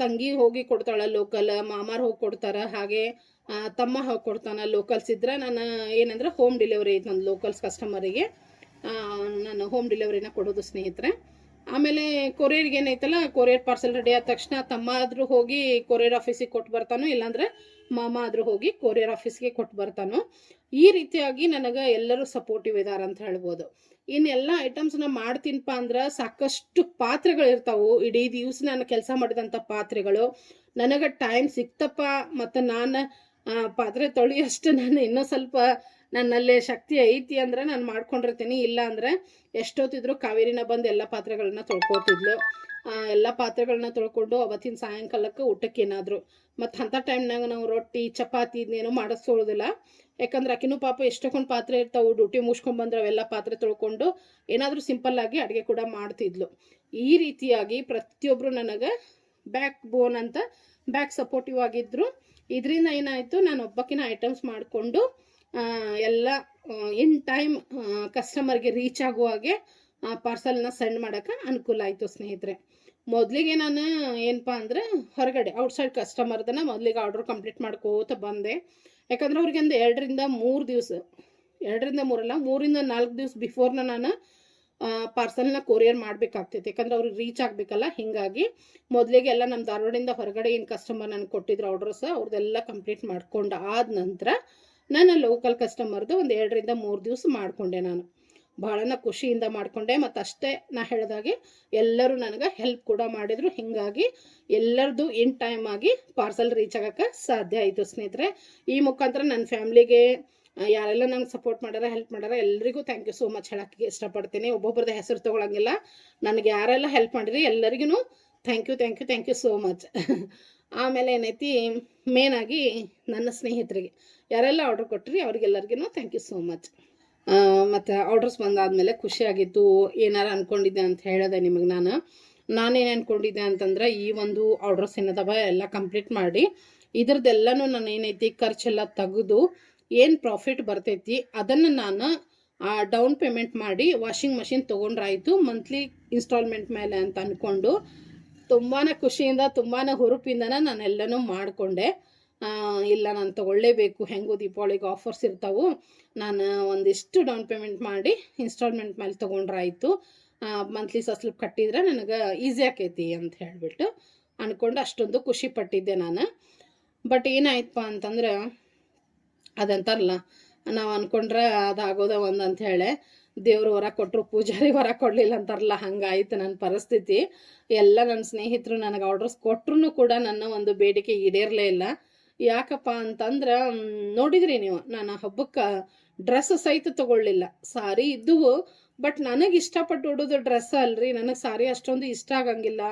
ತಂಗಿ ಹೋಗಿ ಕೊಡ್ತಾಳೆ ಲೋಕಲ್ ಮಾಮಾರ್ ಹೋಗಿ ಕೊಡ್ತಾರ, ಹಾಗೆ ತಮ್ಮ ಹೋಗಿ ಕೊಡ್ತಾನೆ ಲೋಕಲ್ಸ್ ಇದ್ರೆ ನಾನು ಏನಂದ್ರೆ ಹೋಮ್ ಡೆಲಿವರಿ ಐತೆ ನನ್ನ ಲೋಕಲ್ಸ್ ಕಸ್ಟಮರಿಗೆ ನಾನು ಹೋಮ್ ಡೆಲಿವರಿನ ಕೊಡೋದು ಸ್ನೇಹಿತರೆ. ಆಮೇಲೆ ಕೊರಿಯರ್ಗೆ ಏನೈತಲ್ಲ ಕೊರಿಯರ್ ಪಾರ್ಸೆಲ್ ರೆಡಿ ಆದ ತಕ್ಷಣ ತಮ್ಮ ಆದರೂ ಹೋಗಿ ಕೊರಿಯರ್ ಆಫೀಸಿಗೆ ಕೊಟ್ಟು ಬರ್ತಾನೋ, ಇಲ್ಲಾಂದ್ರೆ ಮಾಮ ಆದರೂ ಹೋಗಿ ಕೊರಿಯರ್ ಆಫೀಸ್ಗೆ ಕೊಟ್ಟು ಬರ್ತಾನೋ, ಈ ರೀತಿಯಾಗಿ ನನಗೆ ಎಲ್ಲರೂ ಸಪೋರ್ಟಿವ್ ಇದ್ದಾರೆ ಅಂತ ಹೇಳ್ಬೋದು. ಇನ್ನೆಲ್ಲ ಐಟಮ್ಸ್ನ ಮಾಡ್ತೀನಪ್ಪ ಅಂದ್ರೆ ಸಾಕಷ್ಟು ಪಾತ್ರೆಗಳು ಇರ್ತಾವು. ಇಡೀ ದಿವಸ ನಾನು ಕೆಲಸ ಮಾಡಿದಂಥ ಪಾತ್ರೆಗಳು. ನನಗೆ ಟೈಮ್ ಸಿಕ್ತಪ್ಪ ಮತ್ತು ನಾನು ಪಾತ್ರೆ ತೊಳೆಯಷ್ಟು ನಾನು ಇನ್ನೂ ಸ್ವಲ್ಪ ನನ್ನಲ್ಲೇ ಶಕ್ತಿ ಐತಿ ಅಂದ್ರೆ ನಾನು ಮಾಡ್ಕೊಂಡಿರ್ತೀನಿ. ಇಲ್ಲ ಅಂದರೆ ಎಷ್ಟೊತ್ತಿದ್ರು ಕಾವೇರಿನ ಬಂದು ಎಲ್ಲ ಪಾತ್ರೆಗಳನ್ನ ತೊಳ್ಕೊತಿದ್ಲು. ಎಲ್ಲ ಪಾತ್ರೆಗಳನ್ನ ತೊಳ್ಕೊಂಡು ಅವತ್ತಿನ ಸಾಯಂಕಾಲಕ್ಕೆ ಊಟಕ್ಕೆ ಏನಾದರೂ ಮತ್ತು ಅಂಥ ಟೈಮ್ನಾಗ ನಾವು ರೊಟ್ಟಿ, ಚಪಾತಿ ಇದನ್ನೇನು ಮಾಡಿಸ್ಕೊಳ್ಳೋದಿಲ್ಲ ಯಾಕಂದ್ರೆ ಆಕಿನೂ ಪಾಪ ಎಷ್ಟೊಂದು ಪಾತ್ರೆ ಇರ್ತಾವೆ, ಡ್ಯೂಟಿ ಮುಗಿಸ್ಕೊಂಡ್ ಬಂದ್ರೆ ಅವೆಲ್ಲ ಪಾತ್ರೆ ತೊಳ್ಕೊಂಡು ಏನಾದರೂ ಸಿಂಪಲ್ ಆಗಿ ಅಡುಗೆ ಕೂಡ ಮಾಡ್ತಿದ್ಲು. ಈ ರೀತಿಯಾಗಿ ಪ್ರತಿಯೊಬ್ಬರು ನನಗೆ ಬ್ಯಾಕ್ ಬೋನ್ ಅಂತ ಬ್ಯಾಕ್ ಸಪೋರ್ಟಿವ್ ಆಗಿದ್ರು. ಇದರಿಂದ ಏನಾಯಿತು, ನಾನು ಒಬ್ಬಕ್ಕಿನ ಐಟಮ್ಸ್ ಮಾಡಿಕೊಂಡು ಎಲ್ಲ ಇನ್ ಟೈಮ್ ಕಸ್ಟಮರ್ಗೆ ರೀಚ್ ಆಗುವಾಗೆ ಪಾರ್ಸಲ್ನ ಸೆಂಡ್ ಮಾಡೋಕೆ ಅನುಕೂಲ ಆಯಿತು ಸ್ನೇಹಿತರೆ. ಮೊದಲಿಗೆ ನಾನು ಏನಪ್ಪ ಅಂದ್ರೆ ಹೊರಗಡೆ ಔಟ್ಸೈಡ್ ಕಸ್ಟಮರ್ದನ್ನ ಮೊದಲಿಗೆ ಆರ್ಡ್ರ್ ಕಂಪ್ಲೀಟ್ ಮಾಡ್ಕೋತ ಬಂದೆ. ಯಾಕಂದ್ರೆ ಅವ್ರಿಗೆ ಒಂದು ಎರಡರಿಂದ ಮೂರು ದಿವಸ, ಎರಡರಿಂದ ಮೂರಲ್ಲ, ಮೂರಿಂದ ನಾಲ್ಕು ದಿವಸ ಬಿಫೋರ್ನ ನಾನು ಪಾರ್ಸಲ್ನ ಕೊರಿಯರ್ ಮಾಡಬೇಕಾಗ್ತೈತೆ. ಯಾಕಂದ್ರೆ ಅವ್ರಿಗೆ ರೀಚ್ ಆಗಬೇಕಲ್ಲ, ಹೀಗಾಗಿ ಮೊದಲಿಗೆ ಎಲ್ಲ ನಮ್ಮ ಧಾರವಾಡದಿಂದ ಹೊರಗಡೆ ಏನು ಕಸ್ಟಮರ್ ನನಗೆ ಕೊಟ್ಟಿದ್ರು ಆರ್ಡರ್ಸ್ ಅವ್ರದ್ದೆಲ್ಲ ಕಂಪ್ಲೀಟ್ ಮಾಡ್ಕೊಂಡು ಆದ ನಂತರ ನಾನು ಲೋಕಲ್ ಕಸ್ಟಮರ್ದು ಒಂದು ಎರಡರಿಂದ ಮೂರು ದಿವಸ ಮಾಡಿಕೊಂಡೆ ನಾನು. ಭಾಳನ ಖುಷಿಯಿಂದ ಮಾಡಿಕೊಂಡೆ. ಮತ್ತು ಅಷ್ಟೇ ನಾ ಹೇಳಿದಾಗೆ, ಎಲ್ಲರೂ ನನಗೆ ಹೆಲ್ಪ್ ಕೂಡ ಮಾಡಿದರು. ಹೀಗಾಗಿ ಎಲ್ಲರದು ಇನ್ ಟೈಮ್ ಆಗಿ ಪಾರ್ಸಲ್ ರೀಚ್ ಆಗೋಕ್ಕೆ ಸಾಧ್ಯ ಆಯಿತು ಸ್ನೇಹಿತರೆ. ಈ ಮುಖಾಂತರ ನನ್ನ ಫ್ಯಾಮ್ಲಿಗೆ ಯಾರೆಲ್ಲ ನಂಗೆ ಸಪೋರ್ಟ್ ಮಾಡ್ಯಾರ ಹೆಲ್ಪ್ ಮಾಡ್ಯಾರ ಎಲ್ಲರಿಗೂ ಥ್ಯಾಂಕ್ ಯು ಸೋ ಮಚ್ ಹೇಳಕ್ಕೆ ಇಷ್ಟಪಡ್ತೀನಿ. ಒಬ್ಬೊಬ್ರದ್ದು ಹೆಸರು ತೊಗೊಳಂಗಿಲ್ಲ. ನನಗೆ ಯಾರೆಲ್ಲ ಹೆಲ್ಪ್ ಮಾಡಿರಿ ಎಲ್ಲರಿಗೂ thank you thank you thank you so much ಆಮೇಲೆ ಏನೈತಿ ಮೇನಾಗಿ ನನ್ನ ಸ್ನೇಹಿತರಿಗೆ. ಯಾರೆಲ್ಲ ಆರ್ಡರ್ ಕೊಟ್ಟ್ರಿ ಅವ್ರಿಗೆಲ್ಲರಿಗೂ ಥ್ಯಾಂಕ್ ಯು ಸೋ ಮಚ್ ಮತ್ತು ಆರ್ಡರ್ಸ್ ಬಂದಾದಮೇಲೆ ಖುಷಿಯಾಗಿತ್ತು, ಏನಾರು ಅಂದ್ಕೊಂಡಿದ್ದೆ ಅಂತ ಹೇಳಿದೆ ನಿಮಗೆ ನಾನು. ನಾನೇನು ಅಂದ್ಕೊಂಡಿದ್ದೆ ಅಂತಂದ್ರೆ, ಈ ಒಂದು ಆರ್ಡರ್ಸ್ ಏನದವ ಎಲ್ಲ ಕಂಪ್ಲೀಟ್ ಮಾಡಿ, ಇದ್ರದ್ದೆಲ್ಲನೂ ನಾನು ಏನೈತಿ, ಖರ್ಚೆಲ್ಲ ತೆಗೆದು ಏನು ಪ್ರಾಫಿಟ್ ಬರ್ತೈತಿ, ಅದನ್ನು ನಾನು ಡೌನ್ ಪೇಮೆಂಟ್ ಮಾಡಿ ವಾಷಿಂಗ್ ಮಷಿನ್ ತೊಗೊಂಡ್ರಾಯಿತು ಮಂತ್ಲಿ ಇನ್ಸ್ಟಾಲ್ಮೆಂಟ್ ಮೇಲೆ ಅಂತ ಅಂದ್ಕೊಂಡು ತುಂಬಾ ಖುಷಿಯಿಂದ ತುಂಬಾ ಹುರುಪಿಂದನ ನಾನು ಎಲ್ಲನೂ ಮಾಡಿಕೊಂಡೆ. ಇಲ್ಲ, ನಾನು ತೊಗೊಳ್ಳೇಬೇಕು. ಹೆಂಗೋ ದೀಪಾವಳಿಗೆ ಆಫರ್ಸ್ ಇರ್ತಾವು. ನಾನು ಒಂದಿಷ್ಟು ಡೌನ್ ಪೇಮೆಂಟ್ ಮಾಡಿ ಇನ್ಸ್ಟಾಲ್ಮೆಂಟ್ ಮೇಲೆ ತೊಗೊಂಡ್ರಾಯ್ತು ಮಂತ್ಲಿ ಸಸ್ಲಿಪ್ ಕಟ್ಟಿದ್ರೆ ನನಗೆ ಈಸಿ ಆಕೈತಿ ಅಂತ ಹೇಳಿಬಿಟ್ಟು ಅಂದ್ಕೊಂಡು ಅಷ್ಟೊಂದು ಖುಷಿ ಪಟ್ಟಿದ್ದೆ ನಾನು. ಬಟ್ ಏನಾಯ್ತಪ್ಪ ಅಂತಂದ್ರೆ ಅದಂತಾರಲ್ಲ, ನಾವು ಅಂದ್ಕೊಂಡ್ರೆ ಅದಾಗೋದ ಒಂದು ಅಂತ ಹೇಳಿ, ದೇವ್ರು ವರ ಕೊಟ್ಟರು ಪೂಜಾರಿ ವರ ಕೊಡಲಿಲ್ಲ ಅಂತಾರಲ್ಲ, ಹಂಗಾಯ್ತು ನನ್ನ ಪರಿಸ್ಥಿತಿ. ಎಲ್ಲ ನನ್ನ ಸ್ನೇಹಿತರು ನನಗೆ ಆರ್ಡರ್ಸ್ ಕೊಟ್ರು ಕೂಡ ನನ್ನ ಒಂದು ಬೇಡಿಕೆ ಈಡೇರಲೇ ಇಲ್ಲ. ಯಾಕಪ್ಪ ಅಂತಂದ್ರೆ ನೋಡಿದ್ರಿ ನೀವು, ನಾನು ಹಬ್ಬಕ್ಕೆ ಡ್ರೆಸ್ ಸಹಿತ ತಗೊಳ್ಳಿಲ್ಲ. ಸಾರಿ ಇದ್ದುವು ಬಟ್ ನನಗೆ ಇಷ್ಟಪಟ್ಟು ಉಡೋದು ಡ್ರೆಸ್ ಅಲ್ರಿ. ನನಗೆ ಸಾರಿ ಅಷ್ಟೊಂದು ಇಷ್ಟ ಆಗಂಗಿಲ್ಲ.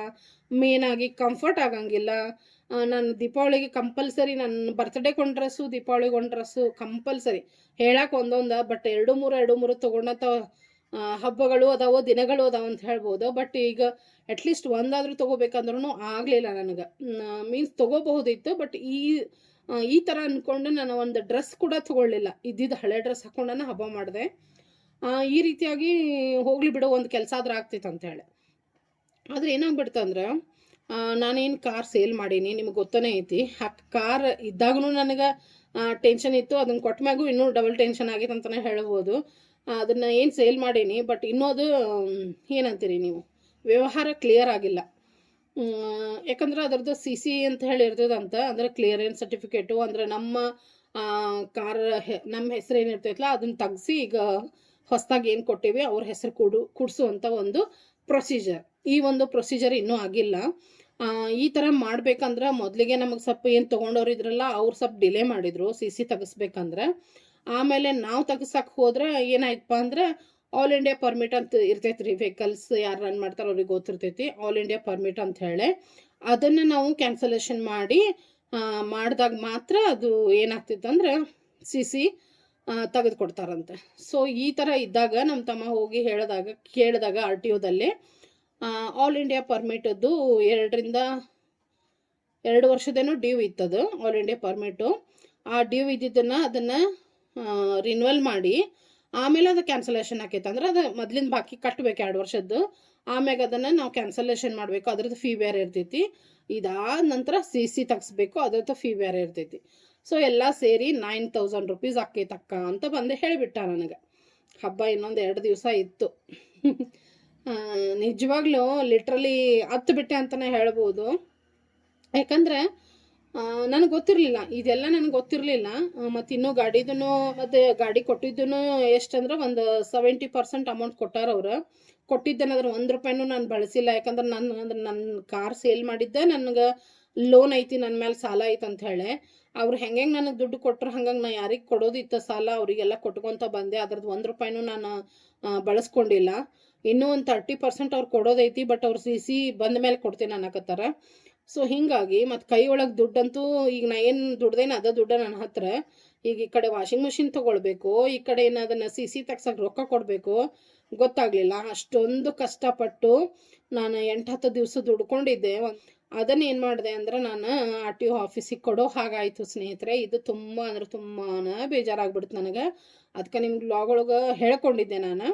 ಮೇನಾಗಿ ಕಂಫರ್ಟ್ ಆಗಂಗಿಲ್ಲ. ನಾನು ದೀಪಾವಳಿಗೆ ಕಂಪಲ್ಸರಿ ನನ್ನ ಬರ್ತ್ಡೇಗೆ ಒಂದು ಡ್ರೆಸ್ಸು ದೀಪಾವಳಿಗೆ ಒಂದು ಡ್ರೆಸ್ಸು ಕಂಪಲ್ಸರಿ ಹೇಳಕ್ಕೆ ಒಂದೊಂದು ಬಟ್ ಎರಡು ಮೂರು ಎರಡು ಮೂರು ತೊಗೊಂಡಂಥ ಹಬ್ಬಗಳು ಅದಾವ, ದಿನಗಳು ಅದಾವ ಅಂತ ಹೇಳ್ಬೋದು. ಬಟ್ ಈಗ ಅಟ್ಲೀಸ್ಟ್ ಒಂದಾದರೂ ತೊಗೋಬೇಕಂದ್ರೂ ಆಗಲಿಲ್ಲ ನನಗೆ. ಮೀನ್ಸ್ ತೊಗೋಬಹುದಿತ್ತು ಬಟ್ ಈ ಈ ಥರ ಅಂದ್ಕೊಂಡು ನಾನು ಒಂದು ಡ್ರೆಸ್ ಕೂಡ ತೊಗೊಳ್ಳಿಲ್ಲ. ಇದ್ದಿದ್ದು ಹಳೆ ಡ್ರೆಸ್ ಹಾಕೊಂಡು ಹಬ್ಬ ಮಾಡಿದೆ. ಈ ರೀತಿಯಾಗಿ ಹೋಗ್ಲಿ ಬಿಡೋ, ಒಂದು ಕೆಲಸ ಆದ್ರೆ ಆಗ್ತಿತ್ತು ಅಂತೇಳಿ ಆದ್ರೆ ಏನಾಗ್ಬಿಡ್ತಂದ್ರೆ ನಾನೇನು ಕಾರ್ ಸೇಲ್ ಮಾಡೀನಿ, ನಿಮ್ಗೆ ಗೊತ್ತನೇ ಐತಿ. ಆ ಕಾರ್ ಇದ್ದಾಗೂ ನನಗೆ ಟೆನ್ಷನ್ ಇತ್ತು. ಅದನ್ನು ಕೊಟ್ಟ ಮ್ಯಾಗೂ ಇನ್ನೂ ಡಬಲ್ ಟೆನ್ಷನ್ ಆಗೈತೆ ಅಂತಲೇ ಹೇಳ್ಬೋದು. ಅದನ್ನ ಏನು ಸೇಲ್ ಮಾಡೀನಿ ಬಟ್ ಇನ್ನೂ ಅದು ಏನಂತೀರಿ ನೀವು? ವ್ಯವಹಾರ ಕ್ಲಿಯರ್ ಆಗಿಲ್ಲ. ಯಾಕಂದ್ರೆ ಅದರದ್ದು ಸಿ ಸಿ ಅಂತ ಹೇಳಿ ಇರ್ತದಂತ, ಅಂದ್ರೆ ಕ್ಲಿಯರೆನ್ಸ್ ಸರ್ಟಿಫಿಕೇಟು ಅಂದ್ರೆ ನಮ್ಮ ಕಾರ್ ನಮ್ಮ ಹೆಸರು ಏನಿರ್ತೈತಲ್ಲ ಅದನ್ನ ತೆಗ್ಸಿ ಈಗ ಹೊಸದಾಗಿ ಏನು ಕೊಟ್ಟಿವಿ, ಅವ್ರ ಹೆಸರು ಕೊಡು ಕೊಡಿಸುವಂಥ ಒಂದು ಪ್ರೊಸೀಜರ್ ಈ ಒಂದು ಪ್ರೊಸೀಜರ್ ಇನ್ನೂ ಆಗಿಲ್ಲ. ಈ ಥರ ಮಾಡ್ಬೇಕಂದ್ರೆ ಮೊದಲಿಗೆ ನಮಗೆ ಸ್ವಲ್ಪ ಏನು ತೊಗೊಂಡವ್ರು ಇದ್ರಲ್ಲ, ಅವ್ರು ಸ್ವಲ್ಪ ಡಿಲೇ ಮಾಡಿದ್ರು ಸಿ ಸಿ ತೆಗಿಸ್ಬೇಕಂದ್ರೆ. ಆಮೇಲೆ ನಾವು ತೆಗಿಸಕ್ಕೆ ಹೋದ್ರೆ ಏನಾಯ್ತಪ್ಪ ಅಂದ್ರೆ ಆಲ್ ಇಂಡಿಯಾ ಪರ್ಮಿಟ್ ಅಂತ ಇರ್ತೈತೆ ರೀ ವೆಹಿಕಲ್ಸ್ ಯಾರು ರನ್ ಮಾಡ್ತಾರೆ ಅವ್ರಿಗೆ ಗೊತ್ತಿರ್ತೈತಿ. ಆಲ್ ಇಂಡಿಯಾ ಪರ್ಮಿಟ್ ಅಂತ ಹೇಳಿ. ಅದನ್ನು ನಾವು ಕ್ಯಾನ್ಸಲೇಷನ್ ಮಾಡಿ ಮಾಡಿದಾಗ ಮಾತ್ರ ಅದು ಏನಾಗ್ತಿತ್ತು ಅಂದ್ರೆ ಸಿ ಸಿ ತೆಗೆದುಕೊಡ್ತಾರಂತೆ. ಸೊ ಈ ಥರ ಇದ್ದಾಗ ನಮ್ಮ ತಮ್ಮ ಹೋಗಿ ಹೇಳಿದಾಗ, ಕೇಳಿದಾಗ ಆರ್ ಟಿ ಒದಲ್ಲಿ ಆಲ್ ಇಂಡಿಯಾ ಪರ್ಮಿಟದ್ದು ಎರಡರಿಂದ ಎರಡು ವರ್ಷದೇನು ಡ್ಯೂ ಇತ್ತದು. ಆಲ್ ಇಂಡಿಯಾ ಪರ್ಮಿಟು ಆ ಡ್ಯೂ ಇದ್ದಿದ್ದನ್ನು ಅದನ್ನು ರಿನ್ವಲ್ ಮಾಡಿ, ಆಮೇಲೆ ಅದು ಕ್ಯಾನ್ಸಲೇಷನ್ ಆಕೈತೆ. ಅಂದ್ರೆ ಅದು ಮೊದ್ಲಿನ ಬಾಕಿ ಕಟ್ಟಬೇಕು ಎರಡು ವರ್ಷದ್ದು. ಆಮ್ಯಾಗ ಅದನ್ನು ನಾವು ಕ್ಯಾನ್ಸಲೇಷನ್ ಮಾಡಬೇಕು. ಅದ್ರದ್ದು ಫೀ ಬೇರೆ ಇರ್ತೈತಿ. ಇದಾದ ನಂತರ ಸಿ ಸಿ ತೆಗಿಸ್ಬೇಕು. ಅದ್ರದ್ದು ಫೀ ಬೇರೆ ಇರ್ತೈತಿ. ಸೊ ಎಲ್ಲ ಸೇರಿ ನೈನ್ ತೌಸಂಡ್ ರುಪೀಸ್ ಆಕೈತಕ್ಕ ಅಂತ ಬಂದು ಹೇಳಿಬಿಟ್ಟ ನನಗೆ. ಹಬ್ಬ ಇನ್ನೊಂದು ಎರಡು ದಿವಸ ಇತ್ತು. ನಿಜವಾಗ್ಲೂ ಲಿಟ್ರಲಿ ಹತ್ತು ಬಿಟ್ಟೆ ಅಂತಲೇ ಹೇಳ್ಬೋದು. ಯಾಕಂದ್ರೆ ನನಗೆ ಗೊತ್ತಿರಲಿಲ್ಲ. ಇದೆಲ್ಲ ನನಗೆ ಗೊತ್ತಿರಲಿಲ್ಲ. ಮತ್ತು ಇನ್ನೂ ಗಾಡಿದೂ ಮತ್ತು ಗಾಡಿ ಕೊಟ್ಟಿದ್ದೂ ಎಷ್ಟಂದ್ರೆ ಒಂದು ಸೆವೆಂಟಿ ಪರ್ಸೆಂಟ್ ಅಮೌಂಟ್ ಕೊಟ್ಟಾರ ಅವ್ರು. ಕೊಟ್ಟಿದ್ದೇನಾದ್ರೆ ಒಂದು ರೂಪಾಯಿನೂ ನಾನು ಬಳಸಿಲ್ಲ. ಯಾಕಂದ್ರೆ ನಾನು, ಅಂದ್ರೆ ನನ್ನ ಕಾರ್ ಸೇಲ್ ಮಾಡಿದ್ದೆ, ನನಗೆ ಲೋನ್ ಐತಿ ನನ್ನ ಮೇಲೆ ಸಾಲ ಐತೆ ಅಂತ ಹೇಳಿ. ಅವ್ರು ಹೆಂಗೆ ನನಗೆ ದುಡ್ಡು ಕೊಟ್ಟರು ಹಂಗಂಗೆ ನಾ ಯಾರಿಗೆ ಕೊಡೋದಿತ್ತು ಸಾಲ, ಅವರಿಗೆಲ್ಲ ಕೊಟ್ಕೊತ ಬಂದೆ. ಅದ್ರದ್ದು ಒಂದು ರೂಪಾಯಿನೂ ನಾನು ಬಳಸ್ಕೊಂಡಿಲ್ಲ. ಇನ್ನೂ ಒಂದು ತರ್ಟಿ ಪರ್ಸೆಂಟ್ ಅವ್ರು ಕೊಡೋದೈತಿ ಬಟ್ ಅವ್ರು ಸಿ ಸಿ ಬಂದ ಮೇಲೆ ಕೊಡ್ತೀನಿ ಅನ್ನಕತ್ತಾರ. ಸೊ ಹಿಂಗಾಗಿ ಮತ್ತು ಕೈ ಒಳಗೆ ದುಡ್ಡಂತೂ ಈಗ ನಾ ಏನು ದುಡ್ದೇನು ಅದ ದುಡ್ಡ ನನ್ನ ಹತ್ರ. ಈಗ ಈ ಕಡೆ ವಾಷಿಂಗ್ ಮಿಷಿನ್ ತೊಗೊಳ್ಬೇಕು, ಈ ಕಡೆ ಏನು ಅದನ್ನು ಸಿ ಸಿ ತೆಗ್ಸಕ್ಕೆ ರೊಕ್ಕ ಕೊಡಬೇಕು, ಗೊತ್ತಾಗಲಿಲ್ಲ. ಅಷ್ಟೊಂದು ಕಷ್ಟಪಟ್ಟು ನಾನು ಎಂಟು ಹತ್ತು ದಿವಸ ದುಡ್ಕೊಂಡಿದ್ದೆ. ಅದನ್ನ ಏನು ಮಾಡಿದೆ ಅಂದ್ರೆ ನಾನು ಆರ್ ಟಿ ಒ ಆಫೀಸಿಗೆ ಕೊಡೋ ಹಾಗಾಯಿತು ಸ್ನೇಹಿತರೆ. ಇದು ತುಂಬ ಅಂದ್ರೆ ತುಂಬಾ ಬೇಜಾರಾಗ್ಬಿಡ್ತು ನನಗೆ. ಅದಕ್ಕೆ ನಿಮ್ಗೆ ಬ್ಲಾಗ್ ಒಳಗೆ ಹೇಳ್ಕೊಂಡಿದ್ದೆ ನಾನು.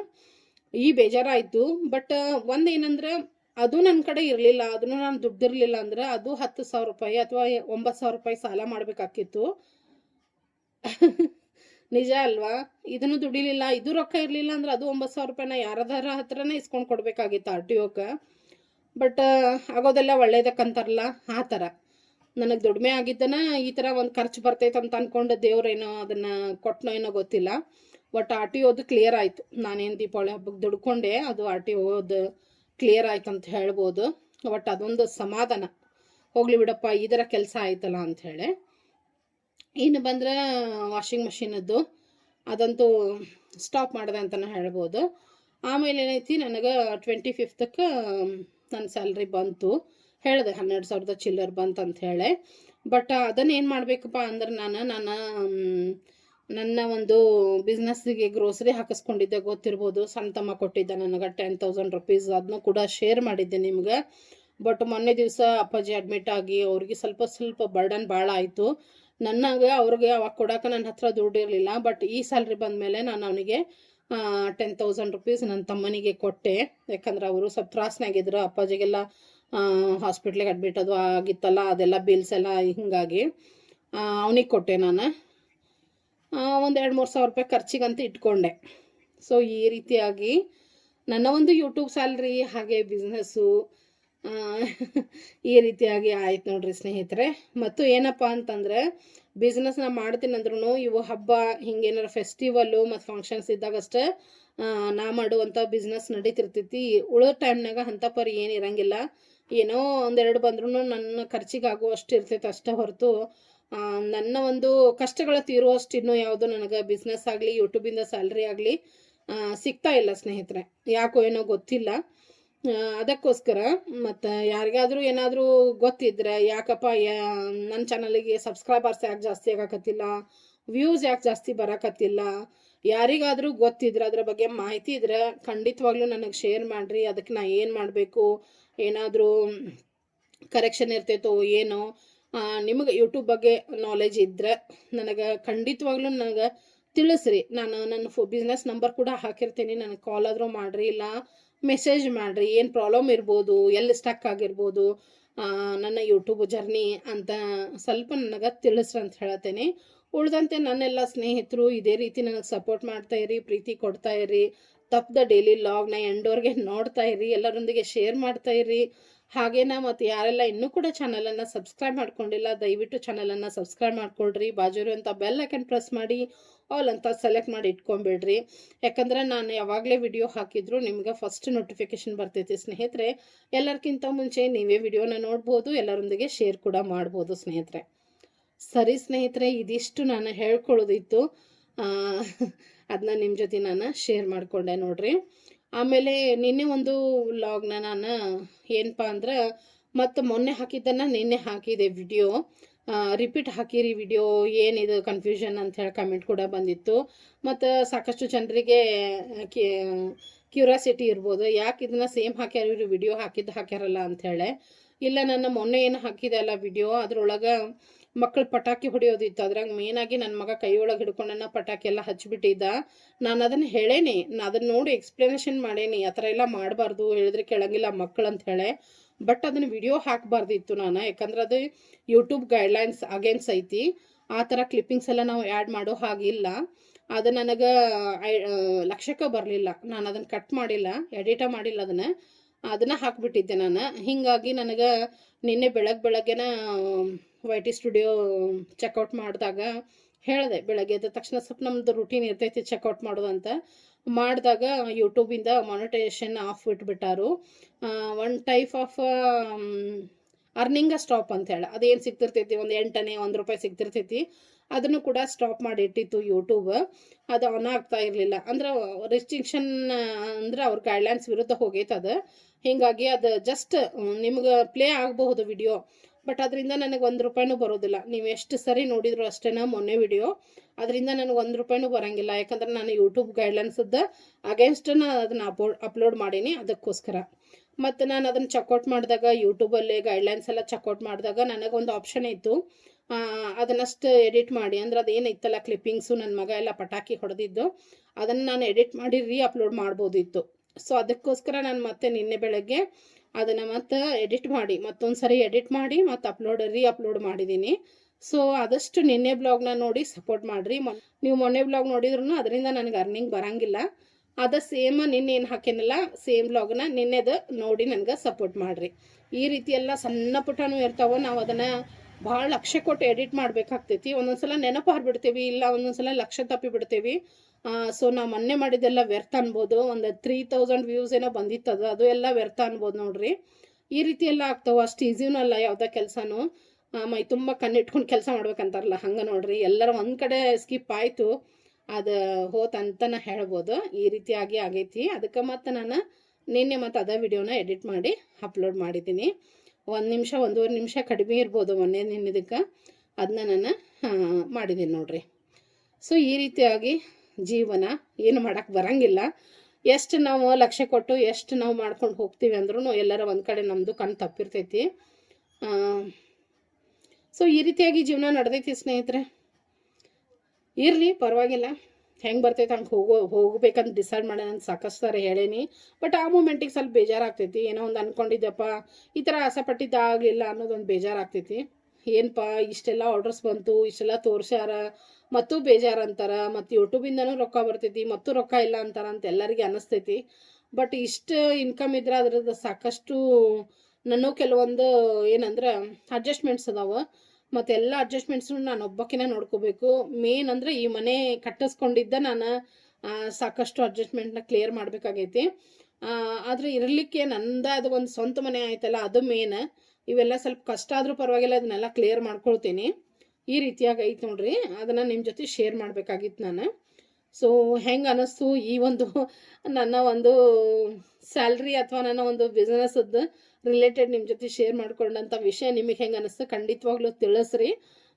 ಈ ಬೇಜಾರಾಯಿತು. ಬಟ್ ಒಂದು ಏನಂದ್ರೆ ಅದು ನನ್ನ ಕಡೆ ಇರಲಿಲ್ಲ, ಅದನ್ನು ನಾನು ದುಡ್ಡಿರಲಿಲ್ಲ ಅಂದ್ರೆ ಅದು ಹತ್ತು ಸಾವಿರ ರೂಪಾಯಿ ಅಥವಾ ಒಂಬತ್ತು ಸಾವಿರ ರೂಪಾಯಿ ಸಾಲ ಮಾಡಬೇಕಾಗಿತ್ತು ನಿಜ ಅಲ್ವಾ? ಇದನ್ನು ದುಡಿಲಿಲ್ಲ, ಇದು ರೊಕ್ಕ ಇರಲಿಲ್ಲ ಅಂದ್ರೆ ಅದು ಒಂಬತ್ತು ಸಾವಿರ ರೂಪಾಯಿನ ಯಾರದಾರ ಹತ್ರನೇ ಇಸ್ಕೊಂಡು ಕೊಡಬೇಕಾಗಿತ್ತು ಆರ್ ಟಿ ಒಕ್ಕೆ ಬಟ್ ಆಗೋದೆಲ್ಲ ಒಳ್ಳೇದಕ್ಕಂತಾರಲ್ಲ, ಆ ಥರ. ನನಗೆ ದುಡಿಮೆ ಆಗಿದ್ದನ ಈ ಥರ ಒಂದು ಖರ್ಚು ಬರ್ತೈತೆ ಅಂತ ಅಂದ್ಕೊಂಡು ದೇವ್ರೇನೋ ಅದನ್ನು ಕೊಟ್ಟನೋ ಏನೋ ಗೊತ್ತಿಲ್ಲ. ಒಟ್ಟು ಆರ್ ಟಿ ಓದು ಕ್ಲಿಯರ್ ಆಯಿತು. ನಾನೇನು ದೀಪಾವಳಿ ಹಬ್ಬಕ್ಕೆ ದುಡ್ಕೊಂಡೆ, ಅದು ಆರ್ ಟಿ ಒದು ಕ್ಲಿಯರ್ ಆಯ್ತು ಅಂತ ಹೇಳ್ಬೋದು. ಒಟ್ಟು ಅದೊಂದು ಸಮಾಧಾನ. ಹೋಗ್ಲಿ ಬಿಡಪ್ಪ, ಇದರ ಕೆಲಸ ಆಯ್ತಲ್ಲ ಅಂಥೇಳಿ ಇನ್ನು ಬಂದ್ರೆ ವಾಷಿಂಗ್ ಮಷಿನದ್ದು ಅದಂತೂ ಸ್ಟಾಪ್ ಮಾಡಿದೆ ಅಂತ ಹೇಳ್ಬೋದು. ಆಮೇಲೆ ಏನೈತಿ, ನನಗೆ ಟ್ವೆಂಟಿ ಫಿಫ್ತಕ್ಕೆ ನನ್ನ ಸ್ಯಾಲ್ರಿ ಬಂತು. ಹೇಳಿದೆ, ಹನ್ನೆರಡು ಸಾವಿರದ ಚಿಲ್ಲರ್ ಬಂತು ಅಂತ ಹೇಳಿ. ಬಟ್ ಅದನ್ನು ಏನು ಮಾಡಬೇಕಪ್ಪ ಅಂದ್ರೆ, ನಾನು ನಾನು ನನ್ನ ಒಂದು ಬಿಸ್ನೆಸ್ಸಿಗೆ ಗ್ರೋಸರಿ ಹಾಕಿಸ್ಕೊಂಡಿದ್ದೆ, ಗೊತ್ತಿರ್ಬೋದು. ಸಣ್ಣ ತಮ್ಮ ಕೊಟ್ಟಿದ್ದೆ ನನಗೆ ಟೆನ್ ತೌಸಂಡ್ ರುಪೀಸ್ ಅದನ್ನು ಕೂಡ ಶೇರ್ ಮಾಡಿದ್ದೆ ನಿಮ್ಗೆ. ಬಟ್ ಮೊನ್ನೆ ದಿವಸ ಅಪ್ಪಾಜಿ ಅಡ್ಮಿಟ್ ಆಗಿ ಅವ್ರಿಗೆ ಸ್ವಲ್ಪ ಸ್ವಲ್ಪ ಬರ್ಡನ್ ಭಾಳ ಆಯಿತು. ನನಗೆ ಅವ್ರಿಗೆ ಅವಾಗ ಕೊಡೋಕೆ ನನ್ನ ಹತ್ರ ದುಡ್ಡು ಇರಲಿಲ್ಲ. ಬಟ್ ಈ ಸ್ಯಾಲ್ರಿ ಬಂದಮೇಲೆ ನಾನು ಅವನಿಗೆ ಟೆನ್ ತೌಸಂಡ್ ರುಪೀಸ್ ನನ್ನ ತಮ್ಮನಿಗೆ ಕೊಟ್ಟೆ. ಯಾಕಂದ್ರೆ ಅವರು ಸ್ವಲ್ಪ ತ್ರಾಸ್ನಾಗಿದ್ರು. ಅಪ್ಪಾಜಿಗೆಲ್ಲ ಹಾಸ್ಪಿಟ್ಲಿಗೆ ಅಡ್ಮಿಟ್ ಅದು ಆಗಿತ್ತಲ್ಲ, ಅದೆಲ್ಲ ಬಿಲ್ಸ್ ಎಲ್ಲ ಹಿಂಗಾಗಿ ಅವನಿಗೆ ಕೊಟ್ಟೆ ನಾನು. ಒಂದು ಎರಡು ಮೂರು ಸಾವಿರ ರೂಪಾಯಿ ಖರ್ಚಿಗಂತ ಇಟ್ಕೊಂಡೆ. ಸೊ ಈ ರೀತಿಯಾಗಿ ನನ್ನ ಒಂದು ಯೂಟ್ಯೂಬ್ ಸ್ಯಾಲ್ರಿ ಹಾಗೆ ಬಿಸ್ನೆಸ್ಸು ಈ ರೀತಿಯಾಗಿ ಆಯ್ತು ನೋಡ್ರಿ ಸ್ನೇಹಿತರೆ. ಮತ್ತು ಏನಪ್ಪ ಅಂತಂದರೆ ಬಿಸ್ನೆಸ್ನ ಮಾಡ್ತೀನಿ ಅಂದ್ರೂ ಇವು ಹಬ್ಬ, ಹಿಂಗೇನಾರು ಫೆಸ್ಟಿವಲ್ಲು ಮತ್ತು ಫಂಕ್ಷನ್ಸ್ ಇದ್ದಾಗಷ್ಟೇ ನಾ ಮಾಡುವಂಥ ಬಿಸ್ನೆಸ್ ನಡೀತಿರ್ತೈತಿ. ಉಳಿದ ಟೈಮ್ನಾಗ ಅಂಥ ಪರಿ ಏನು ಇರಂಗಿಲ್ಲ. ಏನೋ ಒಂದೆರಡು ಬಂದ್ರೂ ನನ್ನ ಖರ್ಚಿಗಾಗುವಷ್ಟು ಇರ್ತೈತೆ ಅಷ್ಟೇ ಹೊರತು. ನನ್ನ ಒಂದು ಕಷ್ಟಗಳ ತೀರುವಷ್ಟು ಇನ್ನೂ ಯಾವುದು ನನಗೆ ಬಿಸ್ನೆಸ್ ಆಗಲಿ ಯೂಟ್ಯೂಬಿಂದ ಸ್ಯಾಲ್ರಿ ಆಗಲಿ ಸಿಗ್ತಾ ಇಲ್ಲ ಸ್ನೇಹಿತರೆ. ಯಾಕೋ ಏನೋ ಗೊತ್ತಿಲ್ಲ. ಅದಕ್ಕೋಸ್ಕರ ಮತ್ತು ಯಾರಿಗಾದರೂ ಏನಾದರೂ ಗೊತ್ತಿದ್ರೆ ಯಾಕಪ್ಪ, ಯಾ ನನ್ನ ಚಾನಲಿಗೆ ಸಬ್ಸ್ಕ್ರೈಬರ್ಸ್ ಯಾಕೆ ಜಾಸ್ತಿ ಆಗಕತ್ತಿಲ್ಲ? ವ್ಯೂಸ್ ಯಾಕೆ ಜಾಸ್ತಿ ಬರಕತ್ತಿಲ್ಲ? ಯಾರಿಗಾದರೂ ಗೊತ್ತಿದ್ರೆ ಅದ್ರ ಬಗ್ಗೆ ಮಾಹಿತಿ ಇದ್ರೆ ಖಂಡಿತವಾಗ್ಲೂ ನನಗೆ ಶೇರ್ ಮಾಡಿರಿ. ಅದಕ್ಕೆ ನಾ ಏನು ಮಾಡಬೇಕು? ಏನಾದರೂ ಕರೆಕ್ಷನ್ ಇರ್ತೈತೋ ಏನೋ? ನಿಮಗೆ ಯೂಟ್ಯೂಬ್ ಬಗ್ಗೆ ನಾಲೆಜ್ ಇದ್ದರೆ ನನಗೆ ಖಂಡಿತವಾಗ್ಲೂ ನನಗೆ ತಿಳಿಸ್ರಿ. ನಾನು ನನ್ನ ಫೋ ಬಿಸ್ನೆಸ್ ನಂಬರ್ ಕೂಡ ಹಾಕಿರ್ತೀನಿ. ನನಗೆ ಕಾಲ್ ಆದರೂ ಮಾಡಿರಿ, ಇಲ್ಲ ಮೆಸೇಜ್ ಮಾಡಿರಿ. ಏನು ಪ್ರಾಬ್ಲಮ್ ಇರ್ಬೋದು, ಎಲ್ಲಿ ಸ್ಟಕ್ ಆಗಿರ್ಬೋದು ನನ್ನ ಯೂಟ್ಯೂಬ್ ಜರ್ನಿ ಅಂತ ಸ್ವಲ್ಪ ನನಗೆ ತಿಳಿಸ್ರಿ ಅಂತ ಹೇಳ್ತೇನೆ. ಉಳ್ದಂತೆ ನನ್ನೆಲ್ಲ ಸ್ನೇಹಿತರು ಇದೇ ರೀತಿ ನನಗೆ ಸಪೋರ್ಟ್ ಮಾಡ್ತಾ ಇರಿ, ಪ್ರೀತಿ ಕೊಡ್ತಾ ಇರಿ. ತಪ್ಪದ ಡೈಲಿ ಲಾಗ್ನ ಎಂಡೋರ್ಗೆ ನೋಡ್ತಾ ಇರಿ, ಎಲ್ಲರೊಂದಿಗೆ ಶೇರ್ ಮಾಡ್ತಾ ಇರಿ. ಹಾಗೇನ ಮತ್ತು ಯಾರೆಲ್ಲ ಇನ್ನೂ ಕೂಡ ಚಾನಲನ್ನು ಸಬ್ಸ್ಕ್ರೈಬ್ ಮಾಡ್ಕೊಂಡಿಲ್ಲ, ದಯವಿಟ್ಟು ಚಾನಲನ್ನು ಸಬ್ಸ್ಕ್ರೈಬ್ ಮಾಡ್ಕೊಳ್ರಿ. ಬಾಜು ಅಂತ ಬೆಲ್ ಐಕನ್ ಪ್ರೆಸ್ ಮಾಡಿ ಆಲ್ ಅಂತ ಸೆಲೆಕ್ಟ್ ಮಾಡಿ ಇಟ್ಕೊಂಬಿಡ್ರಿ. ಯಾಕಂದ್ರೆ ನಾನು ಯಾವಾಗಲೇ ವಿಡಿಯೋ ಹಾಕಿದ್ರು ನಿಮ್ಗೆ ಫಸ್ಟ್ ನೋಟಿಫಿಕೇಶನ್ ಬರ್ತೈತಿ ಸ್ನೇಹಿತರೆ. ಎಲ್ಲರಿಗಿಂತ ಮುಂಚೆ ನೀವೇ ವಿಡಿಯೋನ ನೋಡ್ಬೋದು, ಎಲ್ಲರೊಂದಿಗೆ ಶೇರ್ ಕೂಡ ಮಾಡ್ಬೋದು ಸ್ನೇಹಿತರೆ. ಸರಿ ಸ್ನೇಹಿತರೆ, ಇದಿಷ್ಟು ನಾನು ಹೇಳ್ಕೊಳ್ಳೋದಿತ್ತು ಅದನ್ನ ನಿಮ್ಮ ಜೊತೆ ನಾನು ಶೇರ್ ಮಾಡಿಕೊಂಡೆ ನೋಡ್ರಿ. ಆಮೇಲೆ ನಿನ್ನೆ ಒಂದು ವ್ಲಾಗ್ನ ನಾನು ಏನಪ್ಪ ಅಂದ್ರೆ ಮತ್ತು ಮೊನ್ನೆ ಹಾಕಿದ್ದನ್ನು ನಿನ್ನೆ ಹಾಕಿದೆ ವಿಡಿಯೋ ರಿಪೀಟ್ ಹಾಕಿರಿ ವಿಡಿಯೋ ಏನಿದು ಕನ್ಫ್ಯೂಷನ್ ಅಂತ ಹೇಳಿ ಕಮೆಂಟ್ ಕೂಡ ಬಂದಿತ್ತು. ಮತ್ತು ಸಾಕಷ್ಟು ಜನರಿಗೆ ಕ್ಯೂರಿಯಾಸಿಟಿ ಇರ್ಬೋದು. ಯಾಕೆ ಇದನ್ನ ಸೇಮ್ ಹಾಕ್ಯಾರ ಇವರು ವಿಡಿಯೋ ಹಾಕಿದ್ದು ಹಾಕ್ಯಾರಲ್ಲ ಅಂಥೇಳಿ ಇಲ್ಲ, ನನ್ನ ಮೊನ್ನೆ ಏನು ಹಾಕಿದೆ ಅಲ್ಲ ವಿಡಿಯೋ ಅದ್ರೊಳಗೆ ಮಕ್ಕಳು ಪಟಾಕಿ ಹೊಡೆಯೋದಿತ್ತು ಅದ್ರಾಗ ಮೇನಾಗಿ ನನ್ನ ಮಗ ಕೈ ಒಳಗೆ ಹಿಡ್ಕೊಂಡನ್ನ ಪಟಾಕಿ ಎಲ್ಲ ಹಚ್ಚಿಬಿಟ್ಟಿದ್ದ ನಾನು ಅದನ್ನು ಹೇಳೇನಿ. ಅದನ್ನ ನೋಡಿ ಎಕ್ಸ್ಪ್ಲನೇಷನ್ ಮಾಡೇನಿ. ಆ ಥರ ಎಲ್ಲ ಮಾಡಬಾರ್ದು. ಹೇಳಿದ್ರೆ ಕೇಳಂಗಿಲ್ಲ ಮಕ್ಕಳು ಅಂತ ಹೇಳಿ. ಬಟ್ ಅದನ್ನ ವಿಡಿಯೋ ಹಾಕಬಾರ್ದಿತ್ತು ನಾನು. ಯಾಕಂದ್ರೆ ಅದು ಯೂಟ್ಯೂಬ್ ಗೈಡ್ಲೈನ್ಸ್ ಅಗೇನ್ಸ್ ಐತಿ. ಆ ಥರ ಕ್ಲಿಪ್ಪಿಂಗ್ಸ್ ಎಲ್ಲ ನಾವು ಆ್ಯಡ್ ಮಾಡೋ ಹಾಗಿಲ್ಲ. ಅದು ನನಗೆ ಲಕ್ಷಕ್ಕೆ ಬರಲಿಲ್ಲ. ನಾನು ಅದನ್ನು ಕಟ್ ಮಾಡಿಲ್ಲ. ಎಡಿಟ ಮಾಡಿಲ್ಲ ಅದನ್ನು. ಅದನ್ನು ಹಾಕಿಬಿಟ್ಟಿದ್ದೆ ನಾನು. ಹೀಗಾಗಿ ನನಗೆ ನಿನ್ನೆ ಬೆಳಗ್ಗೆ ಬೆಳಗ್ಗೆನ Y T studio check out ಮಾಡಿದಾಗ ಹೇಳಿದೆ ಬೆಳಗ್ಗೆ ಎದ್ದ ತಕ್ಷಣ ಸ್ವಲ್ಪ ನಮ್ಮದು ರುಟೀನ್ ಇರ್ತೈತಿ ಚೆಕ್ಔಟ್ ಮಾಡೋದು ಅಂತ. ಮಾಡಿದಾಗ ಯೂಟ್ಯೂಬಿಂದ monetisation off ಇಟ್ಬಿಟ್ಟಾರು. One type of earning stop ಅಂತ ಹೇಳಿ. ಅದೇನು ಸಿಗ್ತಿರ್ತೈತಿ? ಒಂದು ಎಂಟನೇ, ಒಂದು ರೂಪಾಯಿ ಸಿಗ್ತಿರ್ತೈತಿ. ಅದನ್ನು ಕೂಡ ಸ್ಟಾಪ್ ಮಾಡಿ ಇಟ್ಟಿತ್ತು ಯೂಟ್ಯೂಬ್ ಅದು ಆನ್ ಆಗ್ತಾ ಇರಲಿಲ್ಲ. ಅಂದ್ರೆ ರಿಸ್ಟ್ರಿಕ್ಷನ್ ಅಂದ್ರೆ ಅವ್ರ ಗೈಡ್ಲೈನ್ಸ್ ವಿರುದ್ಧ ಹೋಗೈತೆ ಅದು. ಹೀಗಾಗಿ ಅದು ಜಸ್ಟ್ ನಿಮ್ಗೆ ಪ್ಲೇ ಆಗಬಹುದು ವಿಡಿಯೋ ಬಟ್ ಅದರಿಂದ ನನಗೆ ಒಂದು ರೂಪಾಯಿನೂ ಬರೋದಿಲ್ಲ. ನೀವು ಎಷ್ಟು ಸರಿ ನೋಡಿದ್ರು ಅಷ್ಟೇನ ಮೊನ್ನೆ ವಿಡಿಯೋ ಅದರಿಂದ ನನಗೆ ಒಂದು ರೂಪಾಯಿನೂ ಬರೋಂಗಿಲ್ಲ. ಯಾಕಂದ್ರೆ ನಾನು ಯೂಟ್ಯೂಬ್ ಗೈಡ್ಲೈನ್ಸದ್ದು ಅಗೇನ್ಸ್ಟನ್ನ ಅದನ್ನು ಅಪೋ ಅಪ್ಲೋಡ್ ಮಾಡೀನಿ ಅದಕ್ಕೋಸ್ಕರ. ಮತ್ತು ನಾನು ಅದನ್ನು ಚೆಕ್ಔಟ್ ಮಾಡಿದಾಗ ಯೂಟ್ಯೂಬಲ್ಲಿ ಗೈಡ್ಲೈನ್ಸ್ ಎಲ್ಲ ಚೆಕ್ಔಟ್ ಮಾಡಿದಾಗ ನನಗೊಂದು ಆಪ್ಷನ್ ಇತ್ತು. ಅದನ್ನಷ್ಟು ಎಡಿಟ್ ಮಾಡಿ, ಅಂದ್ರೆ ಇತ್ತಲ್ಲ ಕ್ಲಿಪ್ಪಿಂಗ್ಸು ನನ್ನ ಮಗ ಎಲ್ಲ ಪಟಾಕಿ ಹೊಡೆದಿದ್ದು, ಅದನ್ನು ನಾನು ಎಡಿಟ್ ಮಾಡಿ ರೀ ಅಪ್ಲೋಡ್ ಮಾಡ್ಬೋದಿತ್ತು. ಸೊ ಅದಕ್ಕೋಸ್ಕರ ನಾನು ಮತ್ತೆ ನಿನ್ನೆ ಬೆಳಗ್ಗೆ ಅದನ್ನು ಮತ್ತೆ ಎಡಿಟ್ ಮಾಡಿ ಮತ್ತೊಂದು ಸರಿ ಎಡಿಟ್ ಮಾಡಿ ಮತ್ತು ಅಪ್ಲೋಡ್ ರೀ ಅಪ್ಲೋಡ್ ಮಾಡಿದ್ದೀನಿ ಸೊ ಆದಷ್ಟು ನಿನ್ನೆ ಬ್ಲಾಗ್ನ ನೋಡಿ ಸಪೋರ್ಟ್ ಮಾಡಿರಿ. ನೀವು ಮೊನ್ನೆ ಬ್ಲಾಗ್ ನೋಡಿದ್ರು ಅದರಿಂದ ನನಗೆ ಅರ್ನಿಂಗ್ ಬರಂಗಿಲ್ಲ. ಅದ ಸೇಮ್ ನಿನ್ನೆ ಏನು ಹಾಕೇನಲ್ಲ ಸೇಮ್ ಬ್ಲಾಗ್ನ ನಿನ್ನೆದು ನೋಡಿ ನನಗೆ ಸಪೋರ್ಟ್ ಮಾಡಿರಿ. ಈ ರೀತಿ ಎಲ್ಲ ಸಣ್ಣ ಪುಟ್ಟನೂ ಇರ್ತಾವೆ, ನಾವು ಅದನ್ನು ಭಾಳ ಲಕ್ಷ್ಯ ಕೊಟ್ಟು ಎಡಿಟ್ ಮಾಡಬೇಕಾಗ್ತೈತಿ. ಒಂದೊಂದ್ಸಲ ನೆನಪು ಹಾರ್ಬಿಡ್ತೀವಿ, ಇಲ್ಲ ಒಂದೊಂದ್ಸಲ ಲಕ್ಷ ತಪ್ಪಿ ಬಿಡ್ತೀವಿ ಸೊ ನಾವು ಮೊನ್ನೆ ಮಾಡಿದ್ದೆಲ್ಲ ವ್ಯರ್ಥ ಅನ್ಬೋದು. ಒಂದು ತ್ರೀ ತೌಸಂಡ್ ವ್ಯೂಸ್ ಏನೋ ಬಂದಿತ್ತದು ಅದು. ಎಲ್ಲ ವ್ಯರ್ಥ ಅನ್ಬೋದು ನೋಡ್ರಿ. ಈ ರೀತಿ ಎಲ್ಲ ಆಗ್ತಾವೆ. ಅಷ್ಟು ಈಸಿನೂ ಅಲ್ಲ ಯಾವುದೇ ಕೆಲಸನೂ. ಮೈ ತುಂಬ ಕಣ್ಣಿಟ್ಕೊಂಡು ಕೆಲಸ ಮಾಡ್ಬೇಕಂತಾರಲ್ಲ, ಹಂಗೆ ನೋಡ್ರಿ. ಎಲ್ಲರ ಒಂದು ಕಡೆ ಸ್ಕಿಪ್ ಆಯಿತು. ಅದು ಹೋತಂತನ ಹೇಳ್ಬೋದು. ಈ ರೀತಿಯಾಗಿ ಆಗೈತಿ. ಅದಕ್ಕೆ ಮತ್ತು ನಾನು ನಿನ್ನೆ ಮತ್ತು ಅದೇ ವಿಡಿಯೋನ ಎಡಿಟ್ ಮಾಡಿ ಅಪ್ಲೋಡ್ ಮಾಡಿದ್ದೀನಿ. ಒಂದು ನಿಮಿಷ, ಒಂದೂವರೆ ನಿಮಿಷ ಕಡಿಮೆ ಇರ್ಬೋದು ಮೊನ್ನೆ ನಿನ್ನಿದಕ್ಕೆ. ಅದನ್ನ ನಾನು ಮಾಡಿದ್ದೀನಿ ನೋಡ್ರಿ. ಸೊ ಈ ರೀತಿಯಾಗಿ ಜೀವನ ಏನು ಮಾಡೋಕ್ಕೆ ಬರಂಗಿಲ್ಲ. ಎಷ್ಟು ನಾವು ಲಕ್ಷ್ಯ ಕೊಟ್ಟು ಎಷ್ಟು ನಾವು ಮಾಡ್ಕೊಂಡು ಹೋಗ್ತೀವಿ ಅಂದ್ರೂ ಎಲ್ಲರ ಒಂದು ಕಡೆ ನಮ್ಮದು ಕಣ್ಣು ತಪ್ಪಿರ್ತೈತಿ. ಸೊ ಈ ರೀತಿಯಾಗಿ ಜೀವನ ನಡೆದೈತಿ ಸ್ನೇಹಿತರೆ. ಇರಲಿ, ಪರವಾಗಿಲ್ಲ. ಹೆಂಗೆ ಬರ್ತೈತೆ ಹಂಗೆ ಹೋಗೋ, ಹೋಗ್ಬೇಕಂತ ಡಿಸೈಡ್ ಮಾಡೋಣ ಅಂತ ಸಾಕಷ್ಟು ಹೇಳೇನಿ. ಬಟ್ ಆ ಮೂಮೆಂಟಿಗೆ ಸ್ವಲ್ಪ ಬೇಜಾರಾಗ್ತೈತಿ. ಏನೋ ಒಂದು ಅಂದ್ಕೊಂಡಿದ್ದಪ್ಪ ಈ ಥರ ಆಸೆ ಪಟ್ಟಿದ್ದಾಗಲಿಲ್ಲ ಅನ್ನೋದೊಂದು ಬೇಜಾರಾಗ್ತೈತಿ. ಏನಪ್ಪ ಇಷ್ಟೆಲ್ಲ ಆರ್ಡರ್ಸ್ ಬಂತು, ಇಷ್ಟೆಲ್ಲ ತೋರ್ಸ್ಯಾರ. ಮತ್ತು ಬೇಜಾರು ಅಂತಾರ, ಮತ್ತು ಯೂಟ್ಯೂಬಿಂದನೂ ರೊಕ್ಕ ಬರ್ತೈತಿ, ಮತ್ತು ರೊಕ್ಕ ಇಲ್ಲ ಅಂತಾರ ಅಂತ ಎಲ್ಲರಿಗೆ ಅನಿಸ್ತೈತಿ. ಬಟ್ ಇಷ್ಟು ಇನ್ಕಮ್ ಇದ್ರೆ ಅದ್ರದ್ದು ಸಾಕಷ್ಟು ನಾನು ಕೆಲವೊಂದು ಏನಂದ್ರೆ ಅಡ್ಜಸ್ಟ್ಮೆಂಟ್ಸ್ ಅದಾವ. ಮತ್ತು ಎಲ್ಲ ಅಡ್ಜಸ್ಟ್ಮೆಂಟ್ಸ್ನು ನಾನು ಒಬ್ಬಕ್ಕಿನ ನೋಡ್ಕೋಬೇಕು. ಮೇನ್ ಅಂದರೆ ಈ ಮನೆ ಕಟ್ಟಿಸ್ಕೊಂಡಿದ್ದ ನಾನು ಸಾಕಷ್ಟು ಅಡ್ಜಸ್ಟ್ಮೆಂಟ್ನ ಕ್ಲಿಯರ್ ಮಾಡಬೇಕಾಗೈತಿ. ಆದರೆ ಇರಲಿಕ್ಕೆ ನಂದ ಅದು ಒಂದು ಸ್ವಂತ ಮನೆ ಆಯ್ತಲ್ಲ, ಅದು ಮೇನ್ ಇವೆಲ್ಲ ಸ್ವಲ್ಪ ಕಷ್ಟ ಆದರೂ ಪರವಾಗಿಲ್ಲ, ಅದನ್ನೆಲ್ಲ ಕ್ಲಿಯರ್ ಮಾಡ್ಕೊಳ್ತೀನಿ. ಈ ರೀತಿಯಾಗಿ ಐತೆ ನೋಡ್ರಿ. ಅದನ್ನು ನಿಮ್ಮ ಜೊತೆ ಶೇರ್ ಮಾಡಬೇಕಾಗಿತ್ತು ನಾನು. ಸೊ ಹೆಂಗೆ ಅನ್ನಿಸ್ತು ಈ ಒಂದು ನನ್ನ ಒಂದು ಸ್ಯಾಲ್ರಿ ಅಥವಾ ನನ್ನ ಒಂದು ಬಿಸ್ನೆಸ್ದು ರಿಲೇಟೆಡ್ ನಿಮ್ಮ ಜೊತೆ ಶೇರ್ ಮಾಡ್ಕೊಂಡಂಥ ವಿಷಯ ನಿಮಗೆ ಹೆಂಗೆ ಅನ್ನಿಸ್ತು ಖಂಡಿತವಾಗ್ಲೂ ತಿಳಿಸ್ರಿ.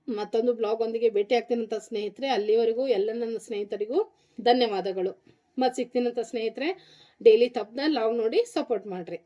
ಮತ್ತೊಂದು ಬ್ಲಾಗ್ ಒಂದಿಗೆ ಭೇಟಿ ಆಗ್ತೀನಂತ ಸ್ನೇಹಿತರೆ. ಅಲ್ಲಿವರೆಗೂ ಎಲ್ಲ ನನ್ನ ಸ್ನೇಹಿತರಿಗೂ ಧನ್ಯವಾದಗಳು. ಮತ್ತು ಸಿಗ್ತೀನಂತ ಸ್ನೇಹಿತರೆ ಡೈಲಿ ತಪ್ಪನ್ನ ಲಾವ್ ನೋಡಿ ಸಪೋರ್ಟ್ ಮಾಡಿರಿ.